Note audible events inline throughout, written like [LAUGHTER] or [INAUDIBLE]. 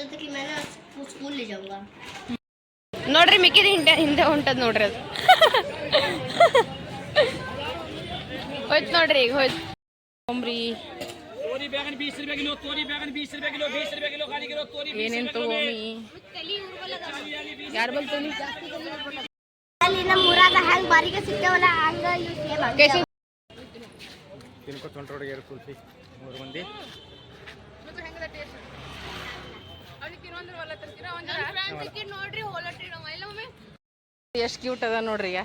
बोलते थे कि मैं ना उसको स्कूल ले जाऊंगा ನೋಡ್ರಿ ಮಿಕ್ಕಿದ ಹಿಂದೆ ಹಿಂದೆ ಹೊಂಟದ್ ನೋಡ್ರಿ ಅದು ಹೋಯ್ತು ನೋಡ್ರಿ ಈಗ ಹೋಯ್ತು ತೊಂಬ್ರಿ तोरी बैगन बीस रुपए किलो तोरी बैगन बीस रुपए किलो बीस रुपए किलो खाली किलो तोरी ಏನೇನ್ ತಗೋಮಿ ಯಾರು ಬಂತು ಅಲ್ಲಿ ನಮ್ಮ ಊರಾಗ ಹ್ಯಾಂಗ್ ಬಾರಿಗೆ ಸಿಗ್ತೇವಲ್ಲ ಹಂಗ ಇವ್ ಸೇಮ್ ಕೇಸರಿ ತಿನ್ಕೋತ ಹೊಂಟ್ರೊಳಗೆ ಎರಡು ಕುಲ್ಫಿ ಮೂರು ಮಂದಿ ಎಷ್ಟು ಕ್ಯೂಟ್ ಅದ ನೋಡ್ರಿ ಈಗ.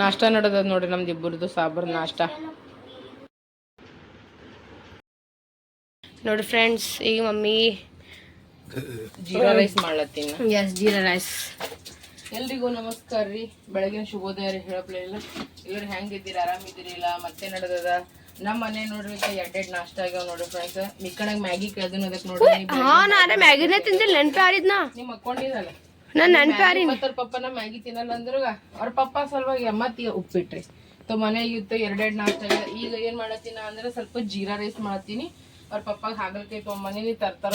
ನಾಷ್ಟ ನಡದ ನೋಡ್ರಿ ನಮ್ದು ಇಬ್ಬರದು ಸಾಬರ್ ನಾಷ್ಟ. ನೋಡ್ರಿ ಫ್ರೆಂಡ್ಸ್ ಈಗ ಮಮ್ಮಿ ಜೀರಾ ರೈಸ್ ಮಾಡ್ಲತ್ತೀನಿ. ಎಸ್ ಜೀರಾ ರೈಸ್ ಎಲ್ರಿಗೂ ನಮಸ್ಕಾರ ರೀ. ಬೆಳಗಿನ ಶುಭೋದಯ ರೀ ಹೇಳಪ್ಲೇ ಇಲ್ಲ. ಇವ್ರು ಹೆಂಗಿದ್ದೀರಿ ಆರಾಮಿದ್ದೀರಿ ಇಲ್ಲ ಮತ್ತೆ ನಡೆದದ? ನಮ್ಮ ಮನೆ ನೋಡ್ರಿ ಎರಡೆರಡು ನಾಷ್ಟ ಆಗ್ಯಾವ ನೋಡ್ರಿ ಫ್ರೆಂಡ್ಸ್ ಮಿಕ್ಕಣಾಗ ಮ್ಯಾಗಿ ಕೇಳ್ದಿನ ಅದಕ್ಕೆ ನೋಡ್ರಿ ಹಾ ನಾನೇ ಮ್ಯಾಗಿನೇ ತಿಂದಿಲ್ಲ ನೆನ್ಪೆ ನಾ ನಿಮ್ ಅಕ್ಕೊಂಡಿದಲ್ಲ? ನಾನು ನೆನ್ಪೆ ಆರಿ ಮತ್ತ ಅವ್ರ ಪಪ್ಪನ ಮ್ಯಾಗಿ ತಿನ್ನಲ್ಲ ಅಂದ್ರ ಅವ್ರ ಪಪ್ಪ ಸಲುವಾಗಿ ಅಮ್ಮತ್ತಿ ಉಪ್ಪಿಟ್ರಿ. ತೊ ಮನೆ ಇತ್ತು ಎರಡೆರಡು ನಾಷ್ಟ. ಈಗ ಏನ್ ಮಾಡತ್ತೀನ ಅಂದ್ರೆ ಸ್ವಲ್ಪ ಜೀರಾ ರೈಸ್ ಮಾಡತ್ತೀನಿ ಅವ್ರ ಪಪ್ಪಾಗ ಹಾಗಲ್ಕಾಯಿ ಮನೇಲಿ ತರ್ತಾರ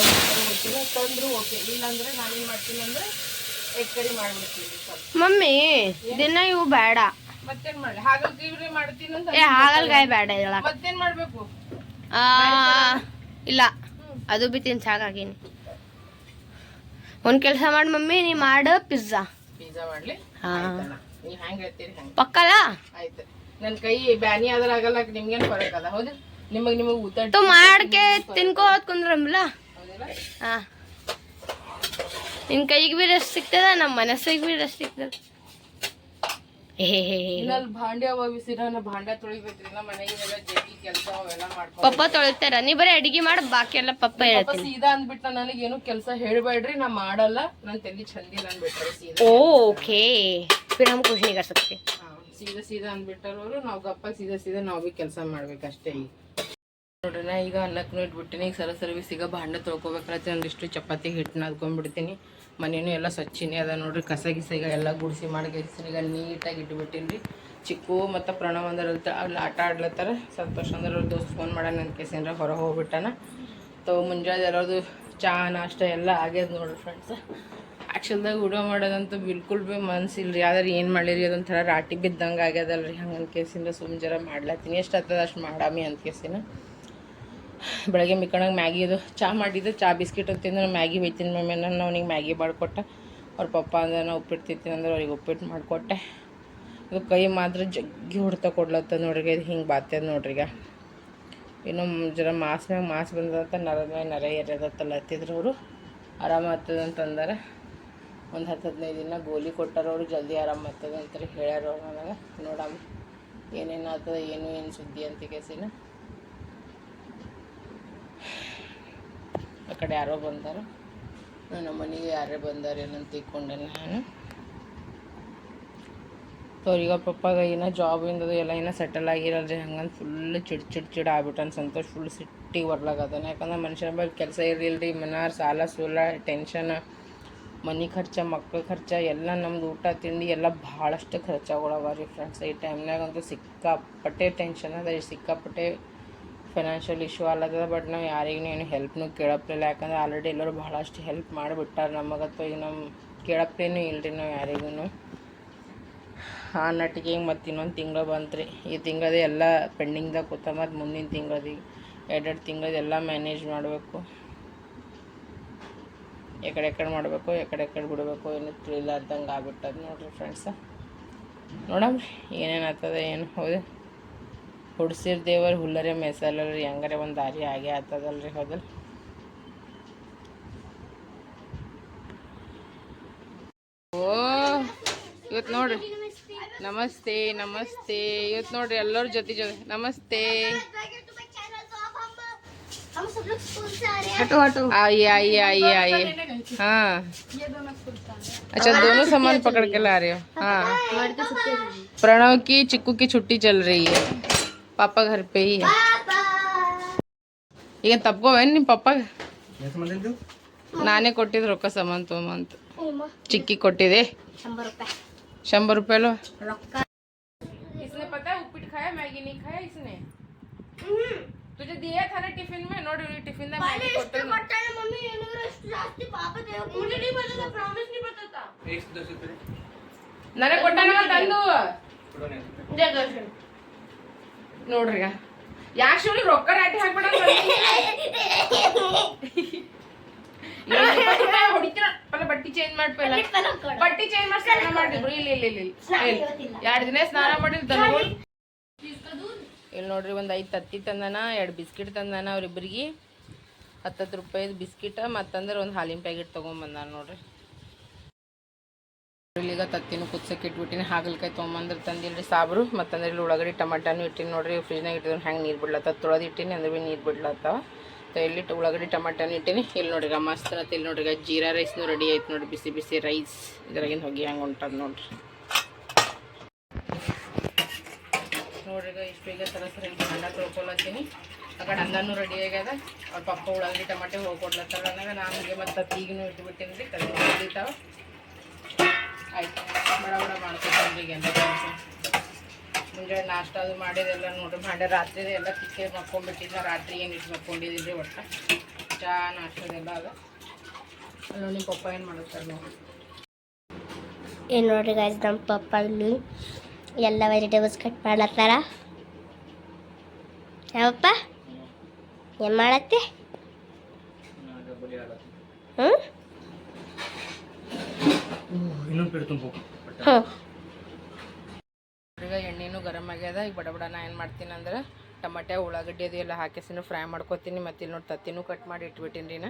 ಗೊತ್ತಿಲ್ಲ ತಂದ್ರು ಓಕೆ. ಇಲ್ಲಾಂದ್ರೆ ನಾನೇನ್ ಮಾಡ್ತೀನಿ ಅಂದ್ರೆ ಎಗ್ ಕರಿ ಮಾಡ್ಬಿಡ್ತೀನಿ ಮಮ್ಮಿ ದಿನ ಇವು ಬೇಡ. ಮತ್ತೇನ್ ಮಾಡ್ಲಿ? ಹಾಗಲ್ಕಾಯಿ ಇವ್ರೆ ಮಾಡ್ತೀನಿ ಅಂತ ಏ ಹಾಗಲ್ಕಾಯಿ ಬೇಡ ಹೇಳಕ್. ಮತ್ತೇನ್ ಮಾಡ್ಬೇಕು? ಆ ಇಲ್ಲ. ಅದು ಬಿ ತಿನ್ ಸಾಕಾಗೀನಿ ಒಂದ್ ಕೆಲಸ ಮಾಡ್ ಮಮ್ಮಿ ನೀ ಮಾಡು ಪಿಜ್ಜಾ. ಪಿಜ್ಜಾ ಮಾಡ್ಲಿ? ಹಾ. ನೀವ್ ಹೆಂಗ್ ಹೇಳ್ತೀರಿ ಹಂಗ? ಪಕ್ಕಲ್ಲ? ಆಯ್ತು. ನನ್ ಕೈ ಬ್ಯಾನಿ ಆದ್ರೆ ಆಗಲ್ಲ ನಿಮ್ಗೇನ್ ಫರಕ್ ಅದ ಹೌದು? ನಿಮಗ್ ನಿಮಗ್ ಊಟ ತು ಮಾಡ್ಕೆ ತಿನ್ಕೋತ್ ಹಾ. ನಿನ್ ಕೈಗೆ ಬಿ ರೆಸ್ಟ್ ಸಿಗ್ತದ ನಮ್ಮ ಮನಸ್ಸಿಗೆ ಬಿ ರೆಸ್ಟ್ ಸಿಗ್ತದ. ಇನ್ನಲ್ಲಿ [LAUGHS] ಭಾಂಡೆ ಅವ ಬಿಸಿರ ನಾ ಭಾಂಡೆ ತೊಳಿಬೇಕ್ರಿ ನಮ್ಮ ಮನೆಗೆ ಇವೆಲ್ಲ ಜಗಿ ಕೆಲಸ ಅವೆಲ್ಲ ಮಾಡ್ಕೊ ಪಪ್ಪ ತೊಳಿತಾರ ನೀ ಬರೀ ಅಡಿಗೆ ಮಾಡ್ ಬಾಕಿ ಎಲ್ಲ ಪಪ್ಪ ಪಾಪ ಹೇಳ್ತೀನಿ ಸೀದಾ ಅಂದ್ಬಿಟ್ಟ ನನಗೇನು ಕೆಲಸ ಹೇಳ್ಬೇಡ್ರಿ ನಾ ಮಾಡಲ್ಲ ನನ್ ತಲೆ ಚಂದಿಲ್ಲ ಅಂದ್ಬಿಟ್ರಿ ಸೀದಾ ಓಕೆ फिर हम कुछ नहीं कर सकते ಹಾ, ಸೀದಾ ಸೀದಾ ಅಂದ್ಬಿಟ್ಟವ್ರು ನಾವು ಗಪ್ಪ ಸೀದಾ ಸೀದಾ ನಾವು ಬಿ ಕೆಲಸ ಮಾಡ್ಬೇಕಷ್ಟೇ ಈಗ ನೋಡ್ರಿ ನಾ ಈಗ ಅನ್ನಕ್ಕೂ ಇಟ್ಬಿಟ್ಟಿನಿ ಈಗ ಸರ ಸರ್ವಿಸ್ ಈಗ ಭಾಂಡೆ ತೊಳ್ಕೊಬೇಕಾದ್ರೆ ಒಂದಿಷ್ಟು ಚಪಾತಿ ಹಿಟ್ಟು ನಾದ್ಕೊಂಡ್ಬಿಡ್ತೀನಿ ಮನೇನು ಎಲ್ಲ ಸ್ವಚ್ಛನೇ ಅದ ನೋಡ್ರಿ. ಕಸ ಗಿಸ ಈಗ ಎಲ್ಲ ಗುಡಿಸಿ ಈಗ ನೀಟಾಗಿ ಇಟ್ಬಿಟ್ಟಿನಿ ರೀ ಚಿಕ್ಕು ಮತ್ತು ಪ್ರಣವ್ ಅಂದ್ರೆ ಅಲ್ಲಿ ಆಟ ಆಡ್ಲತ್ತಾರ. ಸಂತೋಷ ಅಂದ್ರೆ ಅವ್ರ ದೋಸ್ತ್ ಫೋನ್ ಮಾಡೋಣ ನನ್ನ ಹೊರ ಹೋಗ್ಬಿಟ್ಟಾನ. ತಗೋ ಮುಂಜಾನೆ ಎಲ್ಲರದು ಚಹಾ ನಾಷ್ಟ ಎಲ್ಲ ಆಗ್ಯದ ನೋಡ್ರಿ ಫ್ರೆಂಡ್ಸ್ ಆ್ಯಕ್ಚುಲ್ದಾಗ ವಿಡಿಯೋ ಮಾಡೋದಂತೂ ಬಿಲ್ಕುಲ್ ಭೀ ಮನ್ಸಿಲ್ಲ ರೀ ಆದ್ರೆ ಏನು ಮಾಡಿರಿ ಅದೊಂಥರ ರಾಟಿ ಬಿದ್ದಂಗೆ ಆಗ್ಯದಲ್ರಿ. ಹಂಗೆ ಅನ್ಕೇಸಿಂದ ಸುಮ್ಮ ಸುಮ್ ಜರ ಮಾಡ್ಲತ್ತೀನಿ. ಎಷ್ಟು ಆಗ್ತದ ಅಷ್ಟು ಮಾಡಾಮಿ ಅಂತ ಕೇಸಿನ. ಬೆಳಗ್ಗೆ ಮಿಕ್ಕಣಂಗೆ ಮ್ಯಾಗಿ ಅದು ಚಾ ಮಾಡಿದ್ದು. ಚಾ ಬಿಸ್ಕಿಟ್ ನಾನು ಮ್ಯಾಗಿ ಬೈತೀನಿ ಮಮ್ಮಿ. ನಾನು ಅವ್ನಿಗೆ ಮ್ಯಾಗಿ ಮಾಡಿಕೊಟ್ಟೆ. ಅವ್ರ ಪಪ್ಪ ಅಂದ್ರೆ ನಾನು ಉಪ್ಪಿಟ್ಟು ತಿಂತೀನಿ ಅಂದ್ರೆ ಅವ್ರಿಗೆ ಉಪ್ಪಿಟ್ಟು ಮಾಡಿಕೊಟ್ಟೆ. ಅದು ಕೈ ಮಾತ್ರ ಜಗ್ಗಿ ಹೊಡ್ತಾ ಕೊಡ್ಲತ್ತ ನೋಡ್ರಿ. ಅದು ಹಿಂಗೆ ಬಾತ್ಯದ ಈಗ. ಇನ್ನೂ ಜರ ಮಾಸ್ ಮ್ಯಾಗ ಮಾಸ್ ಬಂದದಂತ ನರದ ಮ್ಯಾಗ ನರ ಎರ್ಯದತ್ತಲ್ಲ ಹತ್ತಿದ್ರು ಅವರು. ಆರಾಮ ಆಗ್ತದ ಒಂದು ಹತ್ತು ಹದಿನೈದು ದಿನ ಗೋಲಿ ಕೊಟ್ಟಾರ ಅವರು. ಜಲ್ದಿ ಆರಾಮ ಆಗ್ತದೆ ಅಂತ ಹೇಳ್ಯಾರ ಅವ್ರು ನನಗೆ ನೋಡಮ್ಮ, ಏನೇನು ಆಗ್ತದೆ, ಏನು ಏನು ಸುದ್ದಿ ಅಂತ ಕೇಸಿನ. ಆ ಕಡೆ ಯಾರೋ ಬಂದಾರ? ನಮ್ಮ ಮನೆಗೆ ಯಾರೇ ಬಂದಾರ ಏನಂತ ತಿಳ್ಕೊಂಡೆ ನಾನು. ಅವ್ರಿಗೆ ಅವ್ರ ಪಪ್ಪಾಗ ಏನೋ ಜಾಬಿಂದ ಎಲ್ಲ ಏನೋ ಸೆಟಲ್ ಆಗಿರಲ್ರಿ ಹಂಗಂತ ಫುಲ್ ಚಿಡ್ ಚಿಡ್ ಚಿಡ್ ಆಗ್ಬಿಟ್ಟನ್ ಸಂತೋಷ ಫುಲ್ ಸಿಟ್ಟಿಗೆ ಬರ್ಲಾಗತ್ತಾನ ಯಾಕಂದ್ರೆ ಮನುಷ್ಯನ ಬಗ್ಗೆ ಕೆಲಸ ಇರಲಿಲ್ಲ ರೀ ಮನಾರ್ ಸಾಲ ಸೂಲ ಟೆನ್ಷನ್ ಮನೆ ಖರ್ಚ ಮಕ್ಳ ಖರ್ಚ ಎಲ್ಲ ನಮ್ದು ಊಟ ತಿಂಡಿ ಎಲ್ಲ ಭಾಳಷ್ಟು ಖರ್ಚಾಗಳವ ರೀ ಫ್ರೆಂಡ್ಸ್ ಈ ಟೈಮ್ನಾಗಂತೂ ಸಿಕ್ಕಾಪಟ್ಟೆ ಟೆನ್ಷನ್ ಅದ ರೀ ಸಿಕ್ಕಾಪಟ್ಟೆ ಫೈನಾನ್ಷಿಯಲ್ ಇಶ್ಯೂ ಅಲ್ಲದ ಬಟ್ ನಾವು ಯಾರಿಗೂ ಏನು ಹೆಲ್ಪ್ನು ಕೇಳಪ್ಲಿಲ್ಲ ಯಾಕಂದ್ರೆ ಆಲ್ರೆಡಿ ಎಲ್ಲರೂ ಭಾಳಷ್ಟು ಹೆಲ್ಪ್ ಮಾಡಿಬಿಟ್ಟಾರ ನಮಗತ್ವ ಈಗ ನಮ್ಮ ಕೇಳಪ್ಲೇನೂ ಇಲ್ಲರಿ ನಾವು ಯಾರಿಗೂ ಆ ನಟಿಗೆ ಮತ್ತು ಇನ್ನೊಂದು ತಿಂಗಳು ಬಂತ್ರಿ. ಈ ತಿಂಗಳದೇ ಎಲ್ಲ ಪೆಂಡಿಂಗ್ದಾಗ ಕೂತ ಮತ್ತು ಮುಂದಿನ ತಿಂಗಳದಿಗೆ ಎರಡೆರಡು ತಿಂಗಳದ್ದು ಎಲ್ಲ ಮ್ಯಾನೇಜ್ ಮಾಡಬೇಕು. ಎಕಡೆ ಎಕಡೆ ಮಾಡಬೇಕು, ಎಕಡೆ ಎಕಡೆ ಬಿಡಬೇಕು. ಏನು ತಿಳಿಲಾರ್ದಂಗೆ ಆಗ್ಬಿಟ್ಟದ ನೋಡ್ರಿ ಫ್ರೆಂಡ್ಸ ನೋಡಮ್ರಿ ಏನೇನು ಆಗ್ತದೆ, ಏನು ಹೌದು. ಹುಡ್ಸಿರ್ ದೇವರು ಹುಲ್ಲರೆ ಮೇಸಲ್ಲರಿ ಹೆಂಗಾರೆ ಒಂದು ದಾರಿ ಆಗೇ ಆಗ್ತದಲ್ರಿ ಹೌದಲ್ಲ ಓ ಇವತ್ತು ನೋಡ್ರಿ ನಮಸ್ತೆ ನಮಸ್ತೆ ಇವತ್ತು ನೋಡ್ರಿ ಎಲ್ಲರ ಜೊತೆ ಜೊತೆ ನಮಸ್ತೆ हम सब लोग स्कूल से आ रहे हैं हटो हटो आइए आइए आइए आइए हाँ अच्छा दोनों सामान पकड़ के ला रहे हो हाँ प्रणव की चिक्कू की छुट्टी चल रही है पापा घर पे ही है ಈಗ ತಪ್ಕೋವೆ ನಿಮ್ಮ ಪಪ್ಪಾಗ ನಾನೇ ಕೊಟ್ಟಿದ್ರು ರೊಕ್ಕ ಸಾಮಾನು ತೊಗೊಂಬಂತ ಚಿಕ್ಕಿ ಕೊಟ್ಟಿದೆ ಶಂಬರ್ ರೂಪಾಯಿ ಅಲ್ವಾ इसने पता है उपीट खाया मैगी नहीं खाया इसने तुझे दिया था ना टिफिन में नोट टिफिन था मैगी कोटे में पता है मम्मी ये मेरा रास्ते पापा दे मुझे नहीं पता था प्रॉमिस नहीं पता था एक दस रुपए नरे कोटा ना तंदू जय कृष्ण ನೋಡ್ರಿ. ಯಾಕೆ ಶಿವನಿ ರೊಕ್ಕ ರಾಟಿ ಹಾಕ್ಬಿಡ [LAUGHS] ಬಟ್ಟಿ ಚೇಂಜ್ ಮಾಡ್ಪಲ್ಲ ಬಟ್ಟಿ ಚೇಂಜ್ ಮಾಡಿ ಸ್ನಾನ ಮಾಡಿದ್ರು ಇಲ್ಲಿ ಇಲ್ಲ ಎರಡು ದಿನ ಸ್ನಾನ ಮಾಡಿದ್ರು ಇಲ್ಲಿ ನೋಡ್ರಿ ಒಂದು ಐದು ತತ್ತಿ ತಂದಾನ ಎರಡು ಬಿಸ್ಕಿಟ್ ತಂದಾನ ಅವ್ರಿಬ್ರಿಗೆ. ಹತ್ತತ್ತು ರೂಪಾಯಿದು ಬಿಸ್ಕಿಟ ಮತ್ತಂದ್ರೆ ಒಂದು ಹಾಲಿನ ಪ್ಯಾಕೆಟ್ ತೊಗೊಂಬಂದಾನ ನೋಡ್ರಿ. ಈಗ ತತ್ತಿನೂ ಕುದ್ಸಕ್ಕೆ ಇಟ್ಬಿಟ್ಟಿನಿ. ಹಾಗಲಕಾಯಿ ತೊಗೊಂಬಂದ್ರೆ ತಂದಿಲ್ರಿ ಸಾಬ್ರು, ಮತ್ತಂದ್ರೆ ಇಲ್ಲಿ ಉಳ್ಳಾಗಡ್ಡಿ ಟಮಾಟಾನು ಇಟ್ಟಿನಿ ನೋಡ್ರಿ. ಫ್ರಿಜ್ನಾಗ ಇಟ್ಟಿದ್ರೆ ಹ್ಯಾಂಗೆ ನೀರು ಬಿಡ್ಲತ್ತ? ತೊಳೆದು ಇಟ್ಟಿನಿ, ಅಂದ್ರೆ ಭೀ ನೀರು ಬಿಡ್ಲತ್ತವ. ಇಲ್ಲಿ ಉಳ್ಳಾಗಡ್ಡಿ ಟಮಾಟನ ಇಟ್ಟಿನಿ. ಇಲ್ಲಿ ನೋಡ್ರಿ ಮಸ್ತ್ ಅನ್ನತ್ತೆ ಇಲ್ಲಿ ನೋಡ್ರಿ ಜೀರಾ ರೈಸ್ನು ರೆಡಿ ಆಯ್ತು ನೋಡ್ರಿ, ಬಿಸಿ ಬಿಸಿ ರೈಸ್. ಇದ್ರಾಗಿನ ಹೋಗಿ ಹ್ಯಾಂಗೆ ಹೊಂಟದ ನೋಡ್ರಿ. ನೋಡ್ರಿ ಇಷ್ಟು ಈಗ ಸರ ಸರ ಅನ್ನ ತೊಳ್ಕೊಳತ್ತೀನಿ. ಆ ಕಡೆ ರೆಡಿ ಆಗ್ಯದ. ಅವ್ರ ಪಪ್ಪ ಉಳ್ಳಾಗಡ್ಡಿ ಟಮಾಟೆ ಹೋಗ್ಕೊಡ್ಲತ್ತಾರ ಅಂದಾಗ ನಾನು ಮತ್ತೆ ಈಗಿನೂ ಇಟ್ಬಿಟ್ಟಿನಿ ರೀ ಹೊಡಿತಾವ ಆಯ್ತು. ಬಡ ಬಡ ಮಾಡ್ಕೊತೀನಿ ಈಗ ಎಲ್ಲ ಮುಂಜಾನೆ ನಾಷ್ಟ ಅದು ಮಾಡಿದೆಲ್ಲ ನೋಡ್ರಿ, ಭಾಂಡೆ ರಾತ್ರಿ ಎಲ್ಲ ತಿಕ್ಕೆ ಮಕ್ಕೊಂಡ್ಬಿಟ್ಟಿದ್ದ ರಾತ್ರಿ ಏನು ಇಟ್ಟು ಮಕ್ಕೊಂಡಿದ್ದೀವಿ ಒಟ್ಟು? ಚಾ ನಾಷ್ಟದೆಲ್ಲ ಅದ. ಅಲ್ಲೋ ನಿಮ್ಮ ಪಪ್ಪ ಏನು ಮಾಡುತ್ತಾರೆ ನೋಡಿ ಏನು ನೋಡ್ರಿ ಗಾಯ್ಸ್ ನಮ್ಮ ಪಪ್ಪ ಇಲ್ಲಿ ಎಲ್ಲ ವೆಜಿಟೇಬಲ್ಸ್ ಕಟ್ ಮಾಡ್ಲತ್ತಾರ ಯಾವಪ್ಪ? ಏನು ಮಾಡತ್ತೆ? ಹ್ಞೂ ಇನ್ನೊಂದು ಈಗ ಎಣ್ಣೆನೂ ಗರಮ್ ಆಗ್ಯದ. ಈಗ ಬಡ ಬಡ ನಾ ಏನು ಮಾಡ್ತೀನಿ ಅಂದ್ರೆ ಟಮಾಟೆ ಉಳ್ಳಾಗಡ್ಡಿ ಅದು ಎಲ್ಲ ಹಾಕಿಸಿನ ಫ್ರೈ ಮಾಡ್ಕೊತೀನಿ. ಮತ್ತೆ ಇಲ್ಲಿ ನೋಡಿ ತತ್ತಿನೂ ಕಟ್ ಮಾಡಿ ಇಟ್ಬಿಟ್ಟಿನಿ ರೀ ನಾ.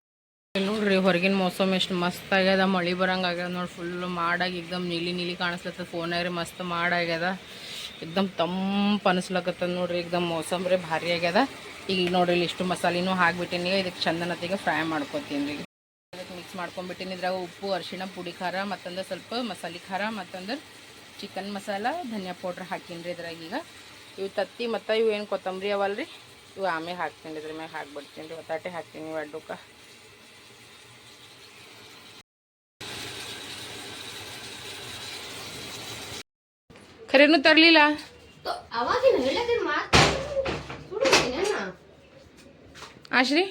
ಇಲ್ಲಿ ನೋಡ್ರಿ ಹೊರಗಿನ ಮೌಸಮ್ ಎಷ್ಟು ಮಸ್ತ್ ಆಗ್ಯದ. ಮಳಿ ಬರಂಗೆ ಆಗ್ಯದ ನೋಡಿ ಫುಲ್ ಮಾಡಾಗಿ ಎಕ್ದಮ್ ನೀಲಿ ನೀಲಿ ಕಾಣಿಸ್ಲತ್ತದ ಫೋನಾಗ್ರಿ ಮಸ್ತ್ ಮಾಡಾಗ್ಯದ. ಎಕ್ದಮ್ ತಂಪು ಅನಿಸ್ಲಕತ್ತದ ನೋಡ್ರಿ. ಎಕ್ದಮ್ ಮೌಸಮ್ ರೀ. ಭಾರಿ ಆಗ್ಯದ. ಈಗ ನೋಡ್ರಿ ಇಲ್ಲಿ ಇಷ್ಟು ಮಸಾಲಿನೂ ಹಾಕ್ಬಿಟ್ಟಿನಿ. ಇದಕ್ಕೆ ಚಂದನತ್ತಿಗೆ ಫ್ರೈ ಮಾಡ್ಕೊತೀನಿ ರೀ. ಮಿಕ್ಸ್ ಮಾಡ್ಕೊಂಡ್ಬಿಟ್ಟಿನಿ. ಇದ್ರಾಗ ಉಪ್ಪು ಅರಿಶಿಣ ಪುಡಿ ಖಾರ ಮತ್ತಂದ್ರೆ ಸ್ವಲ್ಪ ಮಸಾಲೆ ಖಾರ ಮತ್ತಂದ್ರೆ ಚಿಕನ್ ಮಸಾಲ ಧನಿಯಾ ಪೌಡ್ರ್ ಹಾಕೀನಿ ರೀ ಇದ್ರಾಗ ಈಗ. ಇವು ತತ್ತಿ ಮತ್ತು ಇವು ಏನು ಕೊತ್ತಂಬರಿ ಅವಲ್ರಿ? ಇವು ಆಮೇಲೆ ಹಾಕ್ತೀನಿ ರೀ ಇದ್ರ ಮ್ಯಾಗ ಹಾಕ್ಬಿಡ್ತೀನಿ ರೀ. ಒತ್ತಾಟೆ ಹಾಕ್ತೀನಿ ಇವು ಅಡ್ಡಕ್ಕೆ. ಖರೇನು ತರಲಿಲ್ಲ? ಅವಾಗಿನ ಹೇಳದಿನ ಮಾತು ಆಶ್ರಿ?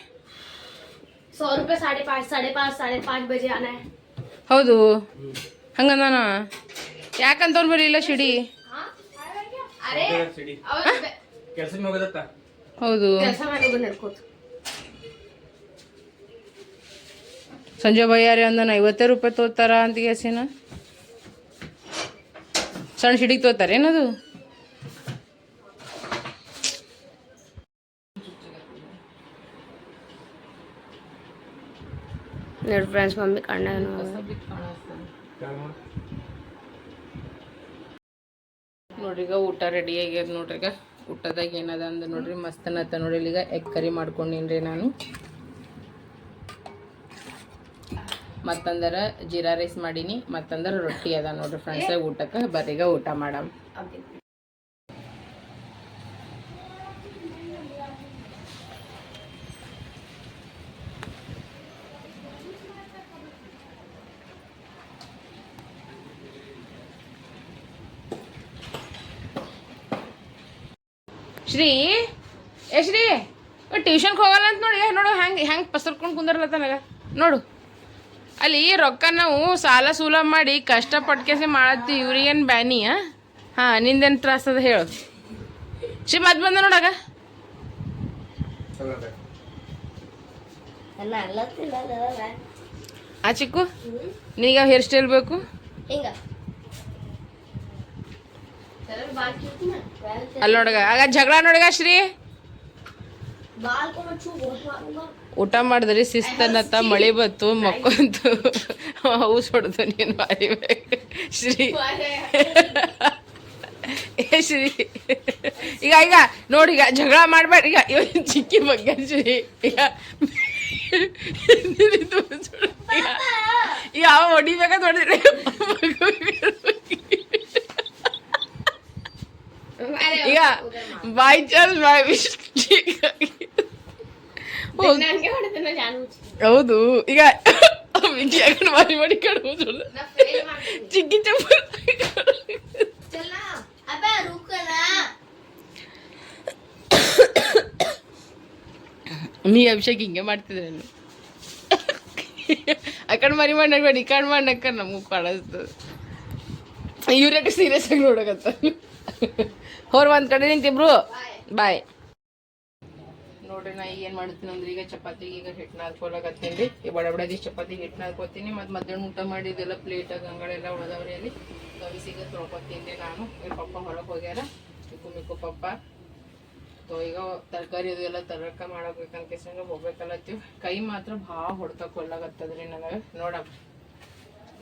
सौ रुपये साढ़े पाँच साढ़े पाँच साढ़े पाँच बजे आना है ಹೌದು ಹಂಗಂದಾನ ಯಾಕಂತವ್ರು ಬರಲಿಲ್ಲ ಶಿಡಿ अरे ಸಿಡಿ और ಕೆಲಸ ಮೇಲೆ ಹೋಗೋದತ್ತ ಹೌದು ಕೆಲಸ ಮಾಡೋದು ನಡ್ಕೋತು ಸಂಜೆ ಬಯ್ಯಾರಿ ಅಂದನ ಐವತ್ತೇ ರೂಪಾಯಿ ತೋತಾರ ಅಂತ ಗ್ಯಾಸಿನ ಸಣ್ಣ ಶಿಡಿಗೆ ತೋತಾರೆ ನೋಡಿ ಫ್ರೆಂಡ್ಸ್ ಮಮ್ಮಿ ಕಣ್ಣ ನೋಡ್ರಿ ಈಗ ಊಟ ರೆಡಿ ಆಗ್ಯದ ನೋಡ್ರಿ ಈಗ ಊಟದಾಗ ಏನದ ಅಂದ ನೋಡ್ರಿ ಮಸ್ತ್ ಅನ್ನತ್ತ ನೋಡ್ರಿ ಈಗ ಎಗ್ ಕರಿ ಮಾಡ್ಕೊಂಡಿನ್ರಿ ನಾನು. ಮತ್ತಂದ್ರೆ ಜೀರಾ ರೈಸ್ ಮಾಡೀನಿ ಮತ್ತಂದ್ರೆ ರೊಟ್ಟಿ ಅದ ನೋಡ್ರಿ ಫ್ರೆಂಡ್ಸ್ ಊಟಕ್ಕೆ. ಬರೀಗ ಊಟ ಮಾಡಮ್. ಶ್ರೀ ಏ ಶ್ರೀ ಟ್ಯೂಷನ್ಗೆ ಹೋಗಲ್ಲ ಅಂತ ನೋಡಿ ನೋಡು ಹೆಂಗೆ ಹೆಂಗೆ ಪಸರ್ಕೊಂಡು ಕುಂದರ್ಲತ್ತನಗ ನೋಡು. ಅಲ್ಲಿ ರೊಕ್ಕ ನಾವು ಸಾಲ ಸೂಲ ಮಾಡಿ ಕಷ್ಟಪಟ್ಕೆಸಿ ಮಾಡತ್ತಿ ಇವ್ರಿಗೇನು ಬ್ಯಾನಿ ಹಾಂ ನಿಂದೇನು ತ್ರಾಸ ಅದ ಹೇಳು. ಶ್ರೀ ಮದ್ ಬಂದ ನೋಡಾಗ. ಆ ಚಿಕ್ಕು ನಿನಗೆ ಹೇರ್ ಸ್ಟೈಲ್ ಬೇಕು? ಹಿಂಗ. ಅಲ್ಲಿ ನೋಡಗ ಆಗ ಜಗಳ ನೋಡಗ ಶ್ರೀ? ಊಟ ಮಾಡಿದ್ರಿ ಶಿಸ್ತನತ್ತ ಮಳೆ ಬತ್ತು ಮಕ್ಕಂತು. ಹೌಸ್ ಹೊಡೆದು ನೀನು ಮಾರಿ ಶ್ರೀ. ಏ ಶ್ರೀ. ಈಗ ಈಗ ನೋಡಿ ಈಗ ಜಗಳ ಮಾಡಬೇಡ. ಈಗ ಇವನ್ ಚಿಕ್ಕಿ ಬಗ್ಗೆ ಶ್ರೀ. ಈಗ. ಯಾವ ಹೊಡಿಬೇಕಂತ ಹೊಡೆದ್ರೆ ಈಗ ಬೈ ಚಾನ್ಸ್ ಬೈ ಮಿಸ್ಟೇಕ್ ನನಗೆ ಹೊಡೆದ ಜಾನು ಹೌದು ಈಗ ವಿಜಯಗನ್ ಮಾಡಿ ಮಾಡಿ ಕಡುವು ನಾ ಫೇಲ್ ಮಾಡ್ತೀನಿ ಚಿಕ್ಕಿ ಚಪ್ಪಲ್ ಚಲ್ಲ ಅಬ್ಬ ರುಕನ ನೀ ಅಭಿಷೇಕ್ ಹಿಂಗೆ ಮಾಡ್ತಿದ್ರೆ ಆ ಕಡೆ ಮರಿ ಮಾಡಿ ನಡ್ಬೇಡಿ ಈ ಕಡೆ ಮಾಡಿ ನಕ್ಕ ನಮಗೂ ಕಾಣಿಸ್ತದೆ ಇವ್ರೆಟ್ಟು ಸೀರಿಯಸ್ ಆಗಿ ನೋಡಕತ್ತ ಹೋರ್ ಒಂದ್ ಕಡೆ ನಿಂತಿಬ್ರು ಬಾಯ್ ನೋಡ್ರಿ ನಾ ಈಗ ಏನ್ ಮಾಡ್ತೀನಿ ಅಂದ್ರೆ ಈಗ ಚಪಾತಿ ಈಗ ಹಿಟ್ಟು ನಾದ್ಕೊಳಕತ್ತೀನಿ ರೀ. ಈ ಬಡ ಬಡದಿ ಚಪಾತಿ ಹಿಟ್ಟು ನಾದ್ಕೊತೀನಿ ಮತ್ತೆ ಮಧ್ಯಾಹ್ನ ಊಟ ಮಾಡಿದೆಲ್ಲ ಪ್ಲೇಟ್ ಗಂಗಳೆಲ್ಲ ಉಳ್ದವ್ರಿ ಅಲ್ಲಿ. ಈಗ ತೊಳ್ಕೊತೀನಿ ನಾನು. ಈ ಪಪ್ಪ ಹೊರಗೆ ಹೋಗ್ಯಾರ. ಮಿಕ್ಕು ಮಿಕ್ಕು ಪಪ್ಪ. ತೊ ಈಗ ತರಕಾರಿ ಅದು ಎಲ್ಲ ತರಕ ಮಾಡಬೇಕಂತ ಹೋಗ್ಬೇಕಲ್ಲ ಹೋಗ್ಬೇಕಲ್ಲತ್ತೀವಿ ಕೈ ಮಾತ್ರ ಭಾಳ ಹೊಡ್ತಾ ಕೊಲ್ಲಾಗತ್ತದ್ರಿ ನನಗೆ. ನೋಡಮ್ಮ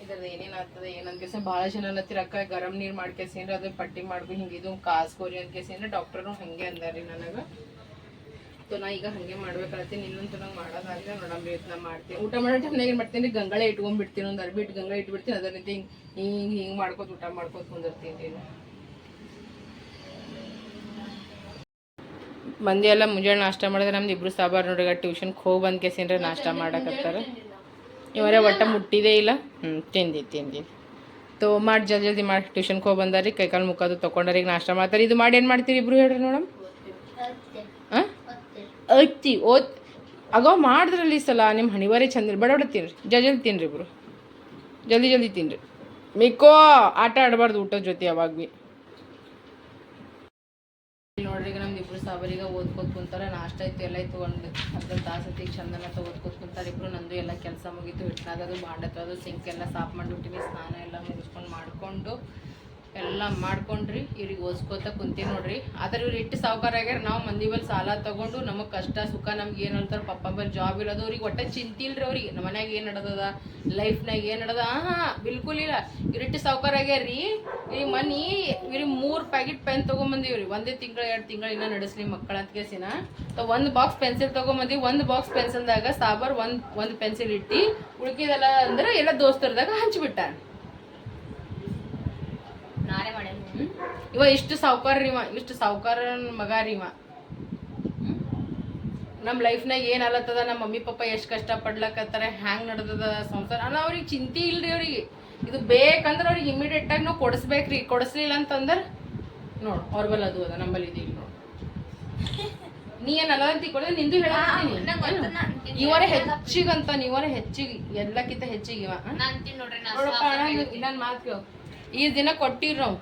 ಇದ್ರದ್ದು ಏನೇನು ಆಗ್ತದೆ ಏನಂತ ಕೇಸ ಭಾಳ ಜನ ಅನ್ನತ್ತೀರ. ಅಕ್ಕ, ಗರಂ ನೀರು ಮಾಡ್ಕೇಸಿಂದ್ರೆ ಅದು ಪಟ್ಟಿ ಮಾಡ್ಕೊ, ಹಿಂಗೆ ಇದು ಕಾಸ್ಕೋರಿ ಅಂತ ಕೇಸಿಂದ್ರೆ ಡಾಕ್ಟರ್ನು ಹಂಗೆ ಅಂದಾರಿ ನನಗೆ. ಸೊ ನಾ ಈಗ ಹಂಗೆ ಮಾಡ್ಬೇಕಾಗತ್ತೆ ನಿನ್ನಂತೂ ನಂಗೆ ಮಾಡೋದಾಗಿಲ್ಲ ನೋಡಂಬ್ರಿ ನಾ ಮಾಡ್ತೀನಿ. ಊಟ ಮಾಡೋ ಟೈಮ್ನಾಗ ಏನು ಮಾಡ್ತೀನಿ, ಗಂಗಳ ಇಟ್ಕೊಂಡ್ಬಿಡ್ತೀನಿ ಒಂದು ಅರ್ಬಿ ಇಟ್ಟು ಗಂಗಳ ಇಟ್ಬಿಡ್ತೀನಿ ಅದರ ರೀತಿ ಹಿಂಗೆ ಹಿಂಗೆ ಹಿಂಗೆ ಮಾಡ್ಕೊತ ಊಟ ಮಾಡ್ಕೊತ ಕುಂದಿರ್ತೀನಿ ಮಂದಿ ಎಲ್ಲ ಮುಂಜಾನೆ ನಾಷ್ಟ ಮಾಡಿದ್ರೆ ನಮ್ದು ಇಬ್ರು ಸಾಬಾರ್ ನೋಡ್ರಿ ಟ್ಯೂಷನ್ಗೆ ಹೋಗಿ ಬಂದ್ ಕೇಸಿಂದ್ರೆ ನಾಷ್ಟ ಮಾಡಕತ್ತಾರ. ಇವರೇ ಒಟ್ಟ ಮುಟ್ಟಿದೇ ಇಲ್ಲ. ಹ್ಞೂ ತಿಂದಿ ತಿಂದಿ. ತೋ ಮಾಡಿ, ಜಲ್ದಿ ಜಲ್ದಿ ಮಾಡಿ ಟ್ಯೂಷನ್ಗೆ ಹೋಗಿ ಬಂದಾರಿ ಕೈಕಾಲು ಮುಖದ್ದು ತೊಗೊಂಡಾರ ಈಗ ನಾಷ್ಟ ಮಾಡ್ತಾರೆ. ಇದು ಮಾಡಿ ಏನು ಮಾಡ್ತೀರಿ ಇಬ್ರು ಹೇಳ್ರಿ ನೋಡಮ್? ಹಾಂ ಐತಿ, ಓದ್ ಆಗೋ ಮಾಡಿದ್ರಲ್ಲಿ ಸಲ ನಿಮ್ಮ ಹಣಿವಾರೇ ಚಂದ ಬಡ ಬಡ ತಿನ್ರಿ ಜಲ್ ಜಲ್ದಿ ತಿನ್ರಿ ಇಬ್ರು. ಜಲ್ದಿ ಜಲ್ದಿ ತಿನ್ರಿ. ಮಿಕ್ಕೋ, ಆಟ ಆಡಬಾರ್ದು ಊಟದ ಜೊತೆ ಯಾವಾಗ ಭೀ. ನೋಡ್ರಿ ಈಗ ನಮ್ದು ಇಬ್ರು ಸಾಬರಿಗ ಓದ್ಕೋತ ಕುಂತಾರ ನಾಷ್ಟ ಇತ್ತು ಎಲ್ಲ ಇತ್ತು ಒಂದು ಅರ್ಧ ತಾಸು ಹೊತ್ತಿಗೆ ಚಂದನ ತಗೋದು ಕುಂತಾರ ಇಬ್ರು ನಂದು ಎಲ್ಲ ಕೆಲಸ ಮುಗೀತು. ಹಿಟ್ನಾಗದು ಬಾಂಡತ್ತದು ಸಿಂಕ್ ಎಲ್ಲ ಸಾಫ್ ಮಾಡಿಬಿಟ್ಟಿವಿ ಸ್ನಾನ ಎಲ್ಲ ಮುಗಿಸ್ಕೊಂಡು ಮಾಡ್ಕೊಂಡು ಎಲ್ಲ ಮಾಡ್ಕೊಂಡ್ರಿ, ಇವ್ರಿಗೆ ಓದ್ಸ್ಕೊತ ಕುಂತೀವಿ ನೋಡ್ರಿ. ಆದ್ರೆ ಇವ್ರು ಇಟ್ಟು ಸಾವುಕಾರ ಆಗ್ಯಾರ, ನಾವು ಮಂದಿ ಬಲ್ಲಿ ಸಾಲ ತಗೊಂಡು ನಮಗೆ ಕಷ್ಟ, ಸುಖ, ನಮ್ಗೆ ಏನು ಅಂತಾರೆ ಪಪ್ಪ ಬಲ್ಲಿ ಜಾಬ್ ಇರೋದು ಅವ್ರಿಗೆ ಒಟ್ಟ ಚಿಂತೆ ಇಲ್ರಿ ಅವ್ರಿಗೆ. ನಮ್ಮ ಮನ್ಯಾಗ ಏನು ಲೈಫ್ ಲೈಫ್ನಾಗ ಏನು ನಡದ ಬಿಲ್ಕುಲ್ ಇಲ್ಲ. ಇವ್ರಿಟ್ಟು ಸಾವುಕಾರ ಆಗ್ಯಾರ್ರಿ. ಈ ಮನಿ, ಇವ್ರಿಗೆ ಮೂರು ಪ್ಯಾಕೆಟ್ ಪೆನ್ ತೊಗೊಂಬಂದಿವ್ರಿ. ಒಂದೇ ತಿಂಗಳು, ಎರಡು ತಿಂಗಳು ಇನ್ನೂ ನಡೆಸ್ಲಿ ಮಕ್ಕಳ ಅಂತ ಕೇಸಿನ ಒಂದು ಬಾಕ್ಸ್ ಪೆನ್ಸಿಲ್ ತೊಗೊಂಬಂದಿ, ಒಂದು ಬಾಕ್ಸ್ ಪೆನ್ಸಿಲ್ದಾಗ ಸಾಬಾರ್ ಒಂದು ಒಂದು ಪೆನ್ಸಿಲ್ ಇಟ್ಟು, ಉಳ್ಕಿದೆಲ್ಲ ಅಂದ್ರೆ ಎಲ್ಲ ದೋಸ್ತರದಾಗ ಹಂಚ್ಬಿಟ್ಟಾರ ನಾನೇ ಮಾಡೇನಿ ಹ್ಮ್? ಇವ ಇಷ್ಟು ಸಾವುಕಾರ ಇವ ಇಷ್ಟು ಸಾವುಕಾರ ಮಗ ರೀ ಇವ? ನಮ್ಮ ಲೈಫ್ನಾಗ ಏನು ಅಲತ್ತದ ನಮ್ಮ ಮಮ್ಮಿ ಪಪ್ಪ ಎಷ್ಟು ಕಷ್ಟ ಪಡ್ಲಕತ್ತಾರ ಹ್ಯಾಂಗೆ ನಡ್ದದ ಸಂಸಾರ. ಅಲ್ಲ ಅವ್ರಿಗೆ ಚಿಂತೆ ಇಲ್ರಿ ಅವ್ರಿಗೆ. ಇದು ಬೇಕಂದ್ರೆ ಅವ್ರಿಗೆ ಇಮಿಡಿಯೇಟ್ ಆಗಿ ನಾವು ಕೊಡಿಸ್ಬೇಕ್ರಿ. ಕೊಡಿಸ್ಲಿಲ್ಲ ಅಂತಂದ್ರೆ ನೋಡು ಅವ್ರ ಬಲ್ಲ ಅದು ಅದ ನಮ್ಮಲ್ಲಿ ಇದು ಇಲ್ಲಿ ನೋಡು. ನೀ ಏನ್ ಅಲ್ಲ ಅಂತ ನಿಂದು ಹೇಳಿ ಇವರ ಹೆಚ್ಚಿಗಂತ ನೀವರ ಹೆಚ್ಚಿಗೆ ಎಲ್ಲಕ್ಕಿಂತ ಹೆಚ್ಚಿಗೆ ಇವ. ನೋಡಪ್ಪ ಇನ್ನೊಂದು ಮಾತು ಈ ದಿನ ಕೊಟ್ಟಿರಿ ನಾವು